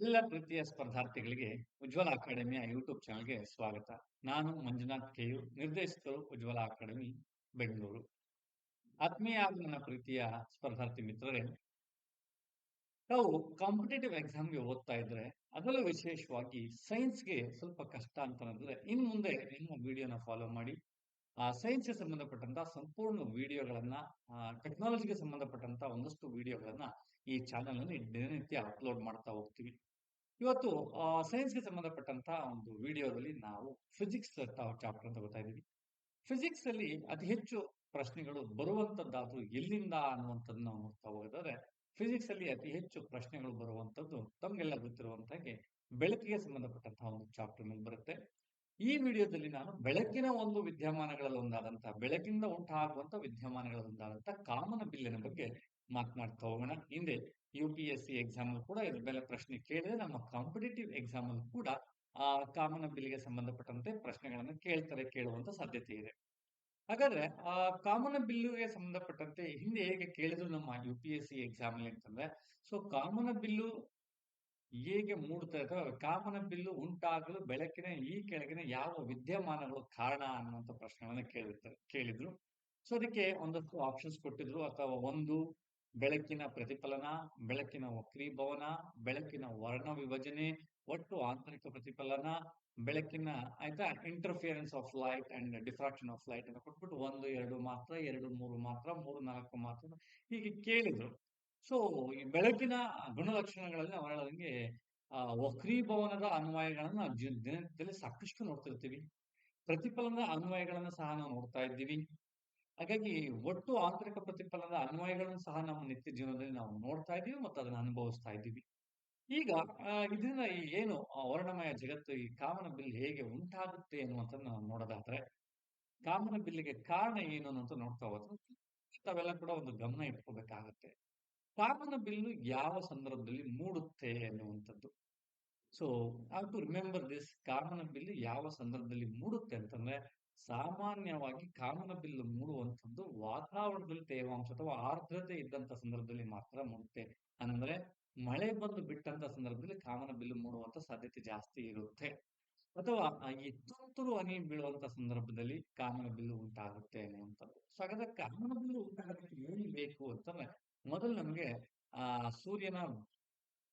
ಎಲ್ಲ ಪ್ರೀತಿಯ ಸ್ಪರ್ಧಾರ್ಥಿಗಳಿಗೆ ಉಜ್ವಲ ಅಕಾಡೆಮಿಯ ಯೂಟ್ಯೂಬ್ ಚಾನಲ್ಗೆ ಸ್ವಾಗತ. ನಾನು ಮಂಜುನಾಥ್ ಕೆಯು, ನಿರ್ದೇಶಕರು ಉಜ್ವಲ ಅಕಾಡೆಮಿ, ಬೆಂಗಳೂರು. ಆತ್ಮೀಯ ನನ್ನ ಪ್ರೀತಿಯ ಸ್ಪರ್ಧಾರ್ಥಿ ಮಿತ್ರರೇ ನಾವು ಕಾಂಪಿಟೇಟಿವ್ ಎಕ್ಸಾಮ್ಗೆ ಓದ್ತಾ ಇದ್ರೆ, ಅದರಲ್ಲೂ ವಿಶೇಷವಾಗಿ ಸೈನ್ಸ್ಗೆ ಸ್ವಲ್ಪ ಕಷ್ಟ ಅಂತಂದ್ರೆ ಇನ್ನು ಇನ್ ಮುಂದೆ ನಿಮ್ಮ ವಿಡಿಯೋನ ಫಾಲೋ ಮಾಡಿ. ಆ ಸೈನ್ಸ್ಗೆ ಸಂಬಂಧಪಟ್ಟಂತ ಸಂಪೂರ್ಣ ವಿಡಿಯೋಗಳನ್ನ ಟೆಕ್ನಾಲಜಿಗೆ ಸಂಬಂಧಪಟ್ಟಂತ ಒಂದಷ್ಟು ವಿಡಿಯೋಗಳನ್ನ ಈ ಚಾನೆಲ್ ಅಲ್ಲಿ ದಿನನಿತ್ಯ ಅಪ್ಲೋಡ್ ಮಾಡ್ತಾ ಹೋಗ್ತೀವಿ. ಇವತ್ತು ಸೈನ್ಸ್ಗೆ ಸಂಬಂಧಪಟ್ಟಂತ ಒಂದು ವಿಡಿಯೋದಲ್ಲಿ ನಾವು ಫಿಸಿಕ್ಸ್ ಚಾಪ್ಟರ್ ಅಂತ ಗೊತ್ತಾ ಇದ್ದೀವಿ. ಫಿಸಿಕ್ಸ್ ಅಲ್ಲಿ ಅತಿ ಹೆಚ್ಚು ಪ್ರಶ್ನೆಗಳು ಬರುವಂತದ್ದಾದ್ರು ಎಲ್ಲಿಂದ ಅನ್ನುವಂಥದ್ದು ನಾವು ನೋಡ್ತಾ ಹೋಗೋದಾದ್ರೆ ಫಿಸಿಕ್ಸ್ ಅಲ್ಲಿ ಅತಿ ಹೆಚ್ಚು ಪ್ರಶ್ನೆಗಳು ಬರುವಂತದ್ದು ತಮ್ಗೆಲ್ಲ ಗೊತ್ತಿರುವಂತಾಗೆ ಬೆಳಕಿಗೆ ಸಂಬಂಧಪಟ್ಟಂತಹ ಒಂದು ಚಾಪ್ಟರ್ ಮೇಲೆ ಬರುತ್ತೆ. ಈ ವಿಡಿಯೋದಲ್ಲಿ ನಾನು ಬೆಳಕಿನ ಒಂದು ವಿದ್ಯಮಾನಗಳಲ್ಲಿ ಒಂದಾದಂತಹ ಬೆಳಕಿಂದ ಉಂಟಾಗುವಂತ ವಿದ್ಯಮಾನಗಳಲ್ಲಿ ಒಂದಾದಂತಹ ಕಾಮನ ಬಿಲ್ಲಿನ ಬಗ್ಗೆ ಮಾತನಾಡ್ತಾ ಹೋಗೋಣ. ಹಿಂದೆ U P S C exam ಕೂಡ ಇದ್ರ ಮೇಲೆ ಪ್ರಶ್ನೆ ಕೇಳಿದ್ರೆ ನಮ್ಮ ಕಾಂಪಿಟೇಟಿವ್ ಎಕ್ಸಾಮ್ ಅಲ್ಲಿ ಕೂಡ ಆ ಕಾಮನ ಬಿಲ್ಲಿಗೆ ಸಂಬಂಧಪಟ್ಟಂತೆ ಪ್ರಶ್ನೆಗಳನ್ನು ಕೇಳ್ತಾರೆ, ಕೇಳುವಂತ ಸಾಧ್ಯತೆ ಇದೆ. ಹಾಗಾದ್ರೆ ಆ ಕಾಮನ ಬಿಲ್ಲುಗೆ ಸಂಬಂಧಪಟ್ಟಂತೆ ಹಿಂದೆ ಹೇಗೆ ಕೇಳಿದ್ರು ನಮ್ಮ U P S C exam ಅಲ್ಲಿ ಅಂತಂದ್ರೆ ಸೊ ಕಾಮನ ಬಿಲ್ಲು ಹೇಗೆ ಮೂಡ್ತಾ ಇರ್ತವೆ ಕಾಮನ ಬಿಲ್ಲು ಉಂಟಾಗಲು ಬೆಳಕಿನ ಈ ಕೆಳಗಿನ ಯಾವ ವಿದ್ಯಮಾನಗಳು ಕಾರಣ ಅನ್ನುವಂಥ ಪ್ರಶ್ನೆಗಳನ್ನ ಕೇಳಿರ್ತಾರೆ ಕೇಳಿದ್ರು. ಸೊ ಅದಕ್ಕೆ ಒಂದಷ್ಟು ಆಪ್ಷನ್ಸ್ ಕೊಟ್ಟಿದ್ರು ಅಥವಾ ಒಂದು ಬೆಳಕಿನ ಪ್ರತಿಫಲನ, ಬೆಳಕಿನ ವಕ್ರೀಭವನ, ಬೆಳಕಿನ ವರ್ಣ ವಿಭಜನೆ, ಒಟ್ಟು ಆಂತರಿಕ ಪ್ರತಿಫಲನ, ಬೆಳಕಿನ ಆಯ್ತಾ interference of light and diffraction of light ಅಂತ ಕೊಟ್ಬಿಟ್ಟು ಒಂದು, ಎರಡು ಮಾತ್ರ, ಎರಡು, ಮೂರು ಮಾತ್ರ, ಮೂರು, ನಾಲ್ಕು ಮಾತ್ರ ಹೀಗೆ ಕೇಳಿದ್ರು. ಸೊ ಈ ಬೆಳಕಿನ ಗುಣಲಕ್ಷಣಗಳಲ್ಲಿ ನಾವು ಹೇಳೋದಂಗೆ, ಆ, ವಕ್ರೀಭವನದ ಅನ್ವಯಗಳನ್ನ ದಿನದಲ್ಲಿ ಸಾಕಷ್ಟು ನೋಡ್ತಿರ್ತೀವಿ. ಪ್ರತಿಫಲನದ ಅನ್ವಯಗಳನ್ನ ಸಹ ನಾವು ನೋಡ್ತಾ ಇದ್ದೀವಿ. ಹಾಗಾಗಿ ಒಟ್ಟು ಆಂತರಿಕ ಪ್ರತಿಫಲನದ ಅನ್ವಯಗಳನ್ನು ಸಹ ನಮ್ಮ ನಿತ್ಯ ಜೀವನದಲ್ಲಿ ನಾವು ನೋಡ್ತಾ ಇದ್ದೀವಿ ಮತ್ತು ಅದನ್ನ ಅನುಭವಿಸ್ತಾ ಇದ್ದೀವಿ. ಈಗ ಇದರಿಂದ ಏನು ವರ್ಣಮಯ ಜಗತ್ತು ಈ ಕಾಮನ ಬಿಲ್ ಹೇಗೆ ಉಂಟಾಗುತ್ತೆ ಅನ್ನುವಂಥದ್ದು ನಾವು ನೋಡೋದಾದ್ರೆ, ಕಾಮನ ಬಿಲ್ಲಿಗೆ ಕಾರಣ ಏನು ಅನ್ನೋದು ನೋಡ್ತಾ ಹೋದ್ರೆ ತಾವೆಲ್ಲ ಕೂಡ ಒಂದು ಗಮನ ಇಟ್ಕೋಬೇಕಾಗತ್ತೆ. ಕಾಮನ ಬಿಲ್ಲು ಯಾವ ಸಂದರ್ಭದಲ್ಲಿ ಮೂಡುತ್ತೆ ಅನ್ನುವಂಥದ್ದು so have to remember this ಕಾಮನ ಬಿಲ್ ಯಾವ ಸಂದರ್ಭದಲ್ಲಿ ಮೂಡುತ್ತೆ ಅಂತಂದ್ರೆ ಸಾಮಾನ್ಯವಾಗಿ ಕಾಮನ ಬಿಲ್ಲು ಮೂಡುವಂಥದ್ದು ವಾತಾವರಣದಲ್ಲಿ ತೇವಾಂಶ ಅಥವಾ ಆರ್ದ್ರತೆ ಇದ್ದಂತ ಸಂದರ್ಭದಲ್ಲಿ ಮಾತ್ರ ಮೂಡುತ್ತೆ. ಅಂದ್ರೆ ಮಳೆ ಬಂದು ಬಿಟ್ಟಂತ ಸಂದರ್ಭದಲ್ಲಿ ಕಾಮನ ಬಿಲ್ಲು ಮೂಡುವಂತ ಸಾಧ್ಯತೆ ಜಾಸ್ತಿ ಇರುತ್ತೆ. ಅಥವಾ ಈ ತುಂತುರು ಹನಿ ಬೀಳುವಂತ ಸಂದರ್ಭದಲ್ಲಿ ಕಾಮನ ಬಿಲ್ಲು ಉಂಟಾಗುತ್ತೆ ಅನ್ನುವಂಥದ್ದು. ಸೊ ಹಾಗಾದ್ರೆ ಕಾಮನ ಬಿಲ್ಲು ಉಂಟಾಗೋದಕ್ಕೆ ಏನು ಬೇಕು ಅಂತಂದ್ರೆ ಮೊದಲು ನಮಗೆ, ಆ, ಸೂರ್ಯನ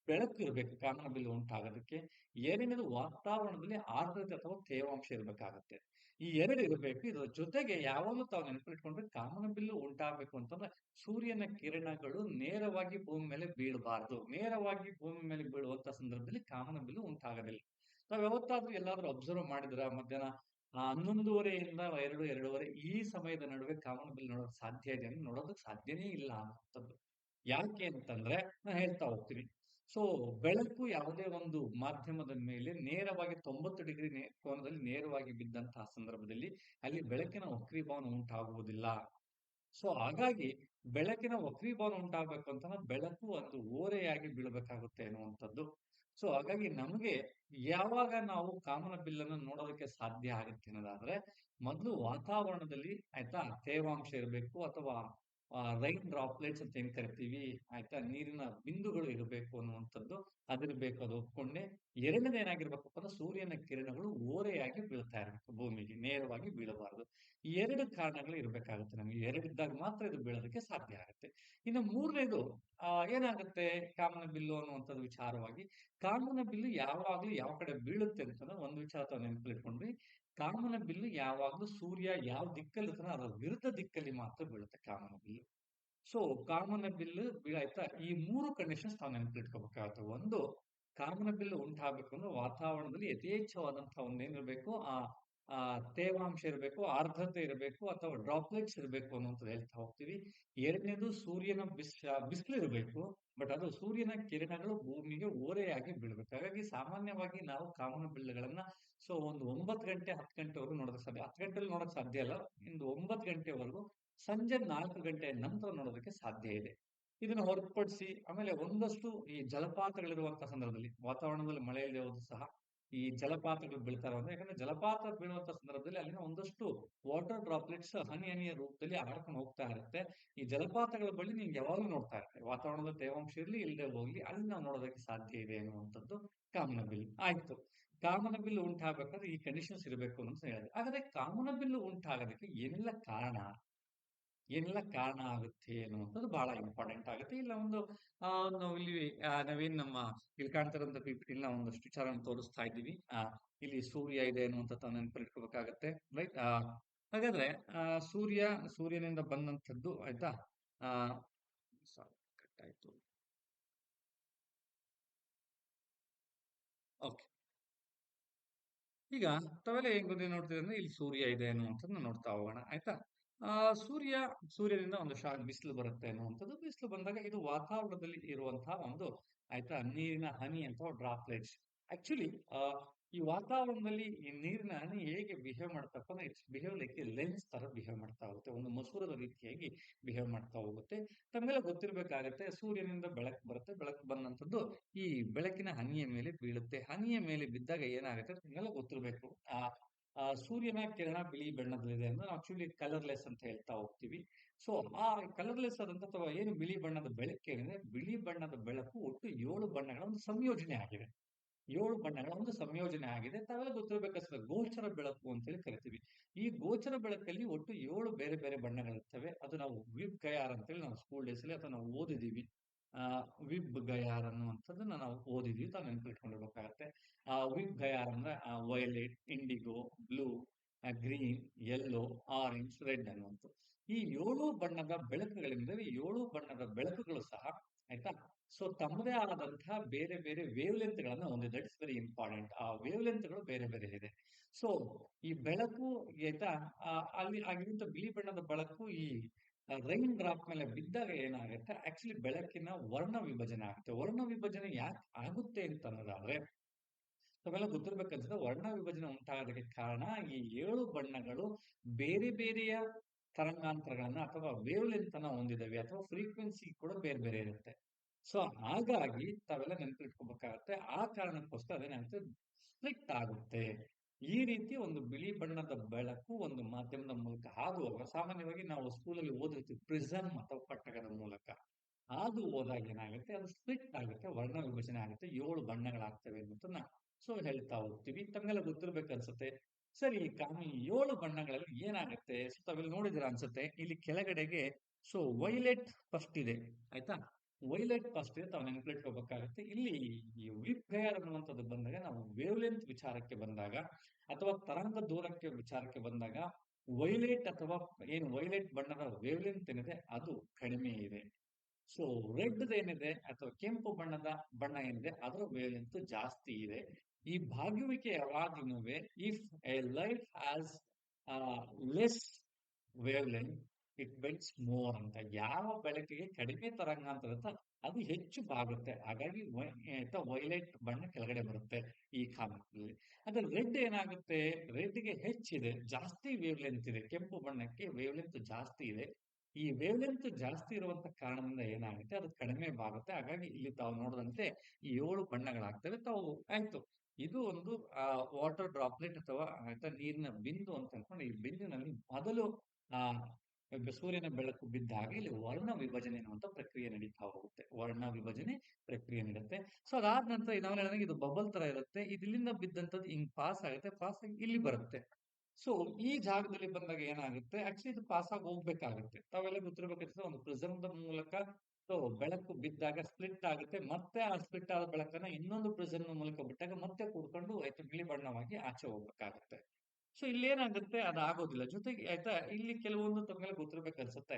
ಬೆಳಕು ಇರಬೇಕು ಕಾಮನ ಬಿಲ್ಲು ಉಂಟಾಗೋದಕ್ಕೆ. ಎರಡನೇದು ವಾತಾವರಣದಲ್ಲಿ ಆರ್ದ್ರತೆ ಅಥವಾ ತೇವಾಂಶ ಇರಬೇಕಾಗತ್ತೆ. ಈ ಎರಡು ಇರಬೇಕು. ಇದರ ಜೊತೆಗೆ ಯಾವಾಗಲೂ ತಾವು ನೆನಪಿಟ್ಕೊಂಡ್ರೆ ಕಾಮನ ಬಿಲ್ಲು ಉಂಟಾಗಬೇಕು ಅಂತಂದ್ರೆ ಸೂರ್ಯನ ಕಿರಣಗಳು ನೇರವಾಗಿ ಭೂಮಿ ಮೇಲೆ ಬೀಳಬಾರದು. ನೇರವಾಗಿ ಭೂಮಿ ಮೇಲೆ ಬೀಳುವಂತ ಸಂದರ್ಭದಲ್ಲಿ ಕಾಮನ ಬಿಲ್ಲು ಉಂಟಾಗೋದಿಲ್ಲ. ನಾವ್ ಯಾವತ್ತಾದ್ರೂ ಎಲ್ಲಾದ್ರೂ ಅಬ್ಸರ್ವ್ ಮಾಡಿದ್ರ? ಮಧ್ಯಾಹ್ನ ಹನ್ನೊಂದುವರೆಯಿಂದ ಎರಡು, ಎರಡೂವರೆ ಈ ಸಮಯದ ನಡುವೆ ಕಾಮನ ಬಿಲ್ ನೋಡೋಕೆ ಸಾಧ್ಯ ಇದೆ? ಅಂದ್ರೆ ನೋಡೋದಕ್ಕೆ ಸಾಧ್ಯನೇ ಇಲ್ಲ ಅನ್ನೋಂಥದ್ದು ಯಾಕೆ ಅಂತಂದ್ರೆ, ನಾ ಹೇಳ್ತಾ ಹೋಗ್ತೀನಿ. ಸೊ ಬೆಳಕು ಯಾವುದೇ ಒಂದು ಮಾಧ್ಯಮದ ಮೇಲೆ ನೇರವಾಗಿ ತೊಂಬತ್ತು ಡಿಗ್ರಿ ಕೋನದಲ್ಲಿ ನೇರವಾಗಿ ಬಿದ್ದಂತಹ ಸಂದರ್ಭದಲ್ಲಿ ಅಲ್ಲಿ ಬೆಳಕಿನ ವಕ್ರೀಭವನ ಉಂಟಾಗುವುದಿಲ್ಲ. ಸೊ ಹಾಗಾಗಿ ಬೆಳಕಿನ ವಕ್ರೀಭವನ ಉಂಟಾಗಬೇಕು ಅಂತ ಬೆಳಕು ಒಂದು ಓರೆಯಾಗಿ ಬೀಳಬೇಕಾಗುತ್ತೆ ಅನ್ನುವಂಥದ್ದು ಸೊ ಹಾಗಾಗಿ ನಮಗೆ ಯಾವಾಗ ನಾವು ಕಾಮನ ಬಿಲ್ಲನ್ನು ನೋಡೋದಕ್ಕೆ ಸಾಧ್ಯ ಆಗುತ್ತೆ ಅನ್ನೋದಾದ್ರೆ, ಮೊದಲು ವಾತಾವರಣದಲ್ಲಿ ಆಯ್ತಾ ತೇವಾಂಶ ಇರಬೇಕು ಅಥವಾ ರೈನ್ ಡ್ರಾಪ್ಲೆಟ್ಸ್ ಅಂತ ಏನ್ ಕರಿತೀವಿ, ಆಯ್ತಾ? ನೀರಿನ ಬಿಂದುಗಳು ಇರಬೇಕು ಅನ್ನುವಂಥದ್ದು, ಅದಿರ್ಬೇಕು ಅದು ಒಪ್ಕೊಂಡೆ. ಎರಡನೇದು ಏನಾಗಿರ್ಬೇಕಪ್ಪ ಅಂದ್ರೆ ಸೂರ್ಯನ ಕಿರಣಗಳು ಓರೆಯಾಗಿ ಬೀಳ್ತಾ ಇರಬೇಕು, ಭೂಮಿಗೆ ನೇರವಾಗಿ ಬೀಳಬಾರದು. ಎರಡು ಕಾರಣಗಳು ಇರಬೇಕಾಗುತ್ತೆ ನಮಗೆ. ಎರಡಿದ್ದಾಗ ಮಾತ್ರ ಇದು ಬೀಳೋದಕ್ಕೆ ಸಾಧ್ಯ ಆಗುತ್ತೆ. ಇನ್ನು ಮೂರನೇದು, ಆ, ಏನಾಗುತ್ತೆ? ಕಾಮನ ಬಿಲ್ಲು ಅನ್ನುವಂಥದ್ದು ವಿಚಾರವಾಗಿ, ಕಾಮನ ಬಿಲ್ಲು ಯಾವಾಗ್ಲೂ ಯಾವ ಕಡೆ ಬೀಳುತ್ತೆ ಅಂತಂದ್ರೆ ಒಂದು ವಿಚಾರ ತಾವು ನೆನಪಿಟ್ಕೊಂಡ್ರಿ. ಕಾಮನ ಬಿಲ್ಲು ಯಾವಾಗಲೂ ಸೂರ್ಯ ಯಾವ ದಿಕ್ಕಲ್ಲಿ ಇರ್ತಾನೋ ಅದರ ವಿರುದ್ಧ ದಿಕ್ಕಲ್ಲಿ ಮಾತ್ರ ಬೀಳುತ್ತೆ ಕಾಮನ ಬಿಲ್ಲು. ಸೊ ಕಾಮನ ಬಿಲ್ಲು ಬೀಳಾಯ್ತಾ ಈ ಮೂರು ಕಂಡೀಷನ್ಸ್ ನಾವು ನೆನಪಿಟ್ಕೋಬೇಕಾಗುತ್ತೆ. ಒಂದು ಕಾಮನ ಬಿಲ್ಲು ಉಂಟಾಗಬೇಕು ಅಂದ್ರೆ ವಾತಾವರಣದಲ್ಲಿ ಯಥೇಚ್ಛವಾದಂತಹ ಒಂದೇನಿರಬೇಕು? ಆ ಆ, ತೇವಾಂಶ ಇರಬೇಕು, ಆರ್ದ್ರತೆ ಇರಬೇಕು ಅಥವಾ ಡ್ರಾಪ್ಲೆಟ್ಸ್ ಇರಬೇಕು ಅನ್ನುವಂಥದ್ದು ಹೇಳ್ತಾ ಹೋಗ್ತೀವಿ. ಎರಡನೇದು ಸೂರ್ಯನ ಬಿಸ್, ಬಿಸಿಲು ಇರಬೇಕು, ಬಟ್ ಅದು ಸೂರ್ಯನ ಕಿರಣಗಳು ಭೂಮಿಗೆ ಓರೆಯಾಗಿ ಬೀಳ್ಬೇಕು. ಹಾಗಾಗಿ ಸಾಮಾನ್ಯವಾಗಿ ನಾವು ಕಾಮನ ಬಿಲ್ಲುಗಳನ್ನ ಸೊ ಒಂದು ಒಂಬತ್ತು ಗಂಟೆ, ಹತ್ತು ಗಂಟೆವರೆಗೂ ನೋಡೋದಕ್ಕೆ ಸಾಧ್ಯ. ಹತ್ತು ಗಂಟೆಲಿ ನೋಡೋಕೆ ಸಾಧ್ಯ ಅಲ್ಲ ಇಂದು ಒಂಬತ್ತು ಗಂಟೆವರೆಗೂ ಸಂಜೆ ನಾಲ್ಕು ಗಂಟೆ ನಂತರ ನೋಡೋದಕ್ಕೆ ಸಾಧ್ಯ ಇದೆ. ಇದನ್ನು ಹೊರತುಪಡಿಸಿ ಆಮೇಲೆ ಒಂದಷ್ಟು ಈ ಜಲಪಾತಗಳಿರುವಂತಹ ಸಂದರ್ಭದಲ್ಲಿ, ವಾತಾವರಣದಲ್ಲಿ ಮಳೆ ಹೋದ್ರು ಸಹ ಈ ಜಲಪಾತಗಳು ಬೀಳ್ತಾ ಅಂದ್ರೆ, ಯಾಕಂದ್ರೆ ಜಲಪಾತ ಬೀಳುವಂತ ಸಂದರ್ಭದಲ್ಲಿ ಅಲ್ಲಿನ ಒಂದಷ್ಟು ವಾಟರ್ ಡ್ರಾಪ್ಲೆಟ್ಸ್ ಹನಿ ಹನಿಯ ರೂಪದಲ್ಲಿ ಹಾಡ್ಕೊಂಡು ಹೋಗ್ತಾ ಇರುತ್ತೆ. ಈ ಜಲಪಾತಗಳ ಬಳಿ ನೀವು ಯಾವಾಗಲೂ ನೋಡ್ತಾ ಇರ್ತಾರೆ. ವಾತಾವರಣದ ತೇವಾಂಶ ಇರಲಿ ಇಲ್ಲದೆ ಹೋಗ್ಲಿ, ಅಲ್ಲಿ ನಾವು ನೋಡೋದಕ್ಕೆ ಸಾಧ್ಯ ಇದೆ ಅನ್ನುವಂಥದ್ದು ಕಾಮನಬಿಲ್ ಆಯ್ತು. ಕಾಮನಬಿಲ್ ಉಂಟಾಗಬೇಕಾದ್ರೆ ಈ ಕಂಡೀಷನ್ಸ್ ಇರಬೇಕು ಅಂತ ಹೇಳಿದೆ ಹಾಗಾದ್ರೆ ಕಾಮನಬಿಲ್ ಉಂಟಾಗೋದಕ್ಕೆ ಏನೆಲ್ಲ ಕಾರಣ? ಏನೆಲ್ಲ ಕಾರಣ ಆಗುತ್ತೆ ಅನ್ನುವಂಥದ್ದು ಬಹಳ ಇಂಪಾರ್ಟೆಂಟ್ ಆಗುತ್ತೆ. ಇಲ್ಲ, ಒಂದು ನಾವು ಇಲ್ಲಿ ನಾವೇನ್ ನಮ್ಮ ಇಲ್ಲಿ ಕಾಣ್ತಿರೋಂಥ ಪಿಪಿಟಿಲ್ ನಾವು ಒಂದಷ್ಟು ವಿಚಾರವನ್ನು ತೋರಿಸ್ತಾ ಇದ್ದೀವಿ. ಇಲ್ಲಿ ಸೂರ್ಯ ಇದೆ ಅನ್ನುವಂಥದ್ದು ನೆನಪಿಟ್ಕೋಬೇಕಾಗತ್ತೆ ರೈಟ್ ಹಾಗಾದ್ರೆ, ಆ, ಸೂರ್ಯ, ಸೂರ್ಯನಿಂದ ಬಂದಂಥದ್ದು, ಆಯ್ತಾ? ಆ, ಸಾರಿ ಕಟ್ ಆಯ್ತು. ಓಕೆ ಈಗ ತಾವೆಲ್ಲ ಹೆಂಗ್ ನೋಡ್ತೀರಿ ಅಂದ್ರೆ, ಇಲ್ಲಿ ಸೂರ್ಯ ಇದೆ ಅನ್ನುವಂಥದ್ದು ನೋಡ್ತಾ ಹೋಗೋಣ, ಆಯ್ತಾ? ಸೂರ್ಯ ಸೂರ್ಯನಿಂದ ಒಂದು ಶಾಕ್ ಬಿಸಿಲು ಬರುತ್ತೆ ಅನ್ನುವಂಥದ್ದು ಬಿಸಿಲು ಬಂದಾಗ ಇದು ವಾತಾವರಣದಲ್ಲಿ ಇರುವಂತಹ ಒಂದು ಆಯ್ತಾ ನೀರಿನ ಹನಿ ಅಂತ ಡ್ರಾಪ್ಲೆಟ್ಸ್ ಆಕ್ಚುಲಿ ಈ ವಾತಾವರಣದಲ್ಲಿ ಈ ನೀರಿನ ಹನಿ ಹೇಗೆ ಬಿಹೇವ್ ಮಾಡ್ತಪ್ಪ ಅಂದ್ರೆ ಇಟ್ಸ್ ಬಿಹೇವ್ ಲೈಕ್ ಲೆನ್ಸ್ ತರ ಬಿಹೇವ್ ಮಾಡ್ತಾ ಹೋಗುತ್ತೆ. ಒಂದು ಮಸೂರದ ರೀತಿಯಾಗಿ ಬಿಹೇವ್ ಮಾಡ್ತಾ ಹೋಗುತ್ತೆ. ತಮ್ಮೆಲ್ಲ ಗೊತ್ತಿರ್ಬೇಕಾಗತ್ತೆ, ಸೂರ್ಯನಿಂದ ಬೆಳಕು ಬರುತ್ತೆ. ಬೆಳಕು ಬಂದಂಥದ್ದು ಈ ಬೆಳಕಿನ ಹನಿಯ ಮೇಲೆ ಬೀಳುತ್ತೆ. ಹನಿಯ ಮೇಲೆ ಬಿದ್ದಾಗ ಏನಾಗುತ್ತೆ ತಮ್ಮೆಲ್ಲ ಗೊತ್ತಿರ್ಬೇಕು. ಆ ಆ ಸೂರ್ಯನ ಕಿರಣ ಬಿಳಿ ಬಣ್ಣದಲ್ಲಿದೆ ಅಂದ್ರೆ ಆಕ್ಚುಲಿ ಕಲರ್ಲೆಸ್ ಅಂತ ಹೇಳ್ತಾ ಹೋಗ್ತೀವಿ. ಸೊ ಆ ಕಲರ್ಲೆಸ್ ಆದಂತ ಅಥವಾ ಏನು ಬಿಳಿ ಬಣ್ಣದ ಬೆಳಕು ಅಂದ್ರೆ ಬಿಳಿ ಬಣ್ಣದ ಬೆಳಕು ಒಟ್ಟು ಏಳು ಬಣ್ಣಗಳ ಒಂದು ಸಂಯೋಜನೆ ಆಗಿದೆ. ಏಳು ಬಣ್ಣಗಳ ಒಂದು ಸಂಯೋಜನೆ ಆಗಿದೆ. ತಾವೆಲ್ಲ ಗೊತ್ತಿರಬೇಕಷ್ಟೇ ಗೋಚರ ಬೆಳಕು ಅಂತ ಹೇಳಿ ಕರಿತೀವಿ. ಈ ಗೋಚರ ಬೆಳಕಲ್ಲಿ ಒಟ್ಟು ಏಳು ಬೇರೆ ಬೇರೆ ಬಣ್ಣಗಳಿರ್ತವೆ. ಅದು ನಾವು ವಿಬ್ ಕಯಾರ್ ಅಂತೇಳಿ ನಾವು ಸ್ಕೂಲ್ ಡೇಸ್ ಅಲ್ಲಿ ಅಥವಾ ನಾವು ಓದಿದೀವಿ ವಿಬ್ ಗಯಾರ್ ಅನ್ನುವಂಥದ್ದನ್ನ ನಾವು ಓದಿದ್ವಿ, ತಾವು ನೆನಪಿಟ್ಕೊಂಡಿರ್ಬೇಕಾಗತ್ತೆ. ಆ, ವಿಬ್ ಗಯಾರ್ ಅಂದ್ರೆ violet, indigo, blue green yellow orange, red ಅನ್ನುವಂಥ ಈ ಏಳು ಬಣ್ಣದ ಬೆಳಕುಗಳಿಂದ ಏಳು ಬಣ್ಣದ ಬೆಳಕುಗಳು ಸಹ, ಆಯ್ತಾ? ಸೊ ತಮ್ಮದೇ ಆದಂತಹ ಬೇರೆ ಬೇರೆ ವೇವ್ ಲೆಂತ್ ಗಳನ್ನ ಹೊಂದಿದೆ ವೆರಿ ಇಂಪಾರ್ಟೆಂಟ್ ಆ ವೇವ್ ಲೆಂತ್ಗಳು ಬೇರೆ ಬೇರೆ ಇದೆ. ಸೊ ಈ ಬೆಳಕು, ಆಯ್ತಾ? ಅಲ್ಲಿ ಆಗಿರುವಂತ ಬಿಳಿ ಬಣ್ಣದ ಬೆಳಕು ಈ ರೈನ್ ಡ್ರಾಪ್ ಮೇಲೆ ಬಿದ್ದಾಗ ಏನಾಗುತ್ತೆ? ಆಕ್ಚುಲಿ ಬೆಳಕಿನ ವರ್ಣ ವಿಭಜನೆ ಆಗುತ್ತೆ. ವರ್ಣ ವಿಭಜನೆ ಯಾಕೆ ಆಗುತ್ತೆ ಅಂತ ಅನ್ನೋದಾದ್ರೆ ತಾವೆಲ್ಲ ಗೊತ್ತಿರ್ಬೇಕನ್ಸುತ್ತೆ ವರ್ಣ ವಿಭಜನೆ ಉಂಟಾಗೋದಕ್ಕೆ ಕಾರಣ ಈ ಏಳು ಬಣ್ಣಗಳು ಬೇರೆ ಬೇರೆಯ ತರಂಗಾಂತರಗಳನ್ನ ಅಥವಾ ವೇವ್ ಲೆಂತ್ ಅನ್ನ ಹೊಂದಿದವೆ ಅಥವಾ ಫ್ರೀಕ್ವೆನ್ಸಿ ಕೂಡ ಬೇರೆ ಬೇರೆ ಇರುತ್ತೆ. ಸೊ ಹಾಗಾಗಿ ತಾವೆಲ್ಲ ನೆನಪಿಟ್ಕೋಬೇಕಾಗತ್ತೆ. ಆ ಕಾರಣಕ್ಕೋಸ್ಕರ ಅದೇನಾಗುತ್ತೆ ಸ್ಪ್ಲಿಟ್ ಆಗುತ್ತೆ ಈ ರೀತಿ ಒಂದು ಬಿಳಿ ಬಣ್ಣದ ಬೆಳಕು ಒಂದು ಮಾಧ್ಯಮದ ಮೂಲಕ ಹಾದುವಾಗ ಸಾಮಾನ್ಯವಾಗಿ ನಾವು ಸ್ಕೂಲಲ್ಲಿ ಓದಿರ್ತೀವಿ, ಪ್ರಿಸಮ್ ಅಥವಾ ಪಟ್ಟಕದ ಮೂಲಕ. ಹಾದು ಹೋದಾಗ ಏನಾಗುತ್ತೆ? ಅದು ಸ್ಪ್ಲಿಟ್ ಆಗುತ್ತೆ, ವರ್ಣ ವಿಭಜನೆ ಆಗುತ್ತೆ, ಏಳು ಬಣ್ಣಗಳಾಗ್ತವೆ ಅನ್ನೋದನ್ನ ಸೊ ಹೇಳ್ತಾ ಹೋಗ್ತೀವಿ. ತಮ್ಮೆಲ್ಲ ಗೊತ್ತಿರ್ಬೇಕು ಅನ್ಸುತ್ತೆ. ಸರಿ ಕಾಮಿ ಏಳು ಬಣ್ಣಗಳಲ್ಲಿ ಏನಾಗುತ್ತೆ? ಸೊ ತಾವೆಲ್ಲ ನೋಡಿದಿರ ಅನ್ಸುತ್ತೆ. ಇಲ್ಲಿ ಕೆಳಗಡೆಗೆ, ಸೊ ವೈಲೆಟ್ ಫಸ್ಟ್ ಇದೆ, ಆಯ್ತಾ? ವೈಲೆಟ್ ಕಾಸ್ಟ್ ಇದೆ ತಾವು ಹೋಗಬೇಕಾಗುತ್ತೆ ಇಲ್ಲಿ ಈ ವಿಪ್ರೇಯರ್ ಅನ್ನುವಂಥದ್ದು ಬಂದಾಗ ನಾವು ವೇವ್ಲೆಂತ್ ವಿಚಾರಕ್ಕೆ ಬಂದಾಗ ಅಥವಾ ತರಂಗ ದೂರಕ್ಕೆ ವಿಚಾರಕ್ಕೆ ಬಂದಾಗ ವೈಲೆಟ್ ಅಥವಾ ಏನು ವೈಲೆಟ್ ಬಣ್ಣದ ವೇವ್ಲೆಂತ್ ಏನಿದೆ, ಅದು ಕಡಿಮೆ ಇದೆ. ಸೊ ರೆಡ್ ಏನಿದೆ ಅಥವಾ ಕೆಂಪು ಬಣ್ಣದ ಬಣ್ಣ ಏನಿದೆ, ಅದರ ವೇವ್ಲೆಂತ್ ಜಾಸ್ತಿ ಇದೆ. ಈ ಭಾಗುವಿಕೆ ಯಾವಾಗಲೂ if a light has less wavelength it more ಅಂತ ಯಾವ ಬೆಳಕಿಗೆ ಕಡಿಮೆ ತರಂಗಾಂತರ ಅದು ಹೆಚ್ಚು ಬಾಗುತ್ತೆ. ಹಾಗಾಗಿ ವೈಲೆಟ್ ಬಣ್ಣ ಕೆಳಗಡೆ ಬರುತ್ತೆ ಈ ಕಾಲದಲ್ಲಿ. ಅದ್ರ ರೆಡ್ ಏನಾಗುತ್ತೆ? ರೆಡ್ಗೆ ಹೆಚ್ಚಿದೆ, ಜಾಸ್ತಿ ವೇವ್ ಲೆಂತ್ ಇದೆ. ಕೆಂಪು ಬಣ್ಣಕ್ಕೆ ವೇವ್ ಲೆಂತ್ ಜಾಸ್ತಿ ಇದೆ. ಈ ವೇವ್ ಲೆಂತ್ ಜಾಸ್ತಿ ಇರುವಂತ ಕಾರಣದಿಂದ ಏನಾಗುತ್ತೆ? ಅದು ಕಡಿಮೆ ಬಾಗುತ್ತೆ. ಹಾಗಾಗಿ ಇಲ್ಲಿ ತಾವು ನೋಡಿದಂತೆ ಈ ಏಳು ಬಣ್ಣಗಳಾಗ್ತವೆ. ತಾವು, ಆಯ್ತು. ಇದು ಒಂದು ವಾಟರ್ ಡ್ರಾಪ್ಲೆಟ್ ಅಥವಾ ಆಯ್ತಾ ನೀರಿನ ಬಿಂದು ಅಂತ ಅನ್ಕೊಂಡು ಈ ಬಿಂದಿನಲ್ಲಿ ಮೊದಲು, ಆ ಸೂರ್ಯನ ಬೆಳಕು ಬಿದ್ದಾಗ ಇಲ್ಲಿ ವರ್ಣ ವಿಭಜನೆ ಅನ್ನುವಂಥ ಪ್ರಕ್ರಿಯೆ ನಡೀತಾ ಹೋಗುತ್ತೆ. ವರ್ಣ ವಿಭಜನೆ ಪ್ರಕ್ರಿಯೆ ನಡೆಯುತ್ತೆ. ಸೊ ಅದಾದ ನಂತರ ನಾವು ಹೇಳಿದಂಗೆ ಇದು ಬಬಲ್ ತರ ಇರುತ್ತೆ. ಇದು ಇಲ್ಲಿಂದ ಬಿದ್ದಂತದ್ದು ಹಿಂಗ್ ಪಾಸ್ ಆಗುತ್ತೆ ಪಾಸ್ ಆಗಿ ಇಲ್ಲಿ ಬರುತ್ತೆ. ಸೊ ಈ ಜಾಗದಲ್ಲಿ ಬಂದಾಗ ಏನಾಗುತ್ತೆ? ಆಕ್ಚುಲಿ ಇದು ಪಾಸ್ ಆಗಿ ಹೋಗ್ಬೇಕಾಗುತ್ತೆ. ತಾವೆಲ್ಲ ಗೊತ್ತಿರ್ಬೇಕಾದ್ರೆ ಒಂದು ಪ್ರಿಸಮ್ದ ಮೂಲಕ ಸೊ ಬೆಳಕು ಬಿದ್ದಾಗ ಸ್ಪ್ಲಿಟ್ ಆಗುತ್ತೆ. ಮತ್ತೆ ಆ ಸ್ಪ್ಲಿಟ್ ಆದ ಬೆಳಕನ್ನ ಇನ್ನೊಂದು ಪ್ರಿಸಮ್ ಮೂಲಕ ಬಿಟ್ಟಾಗ ಮತ್ತೆ ಕೂಡ್ಕೊಂಡು ಆಯ್ತು ಬಿಳಿ ಬಣ್ಣವಾಗಿ ಆಚೆ ಹೋಗ್ಬೇಕಾಗುತ್ತೆ. ಸೊ ಇಲ್ಲೇನಾಗುತ್ತೆ? ಅದು ಆಗೋದಿಲ್ಲ. ಜೊತೆಗೆ ಆಯ್ತಾ? ಇಲ್ಲಿ ಕೆಲವೊಂದು ತಮಗೆಲ್ಲ ಗೊತ್ತಿರ್ಬೇಕು ಅನ್ಸುತ್ತೆ.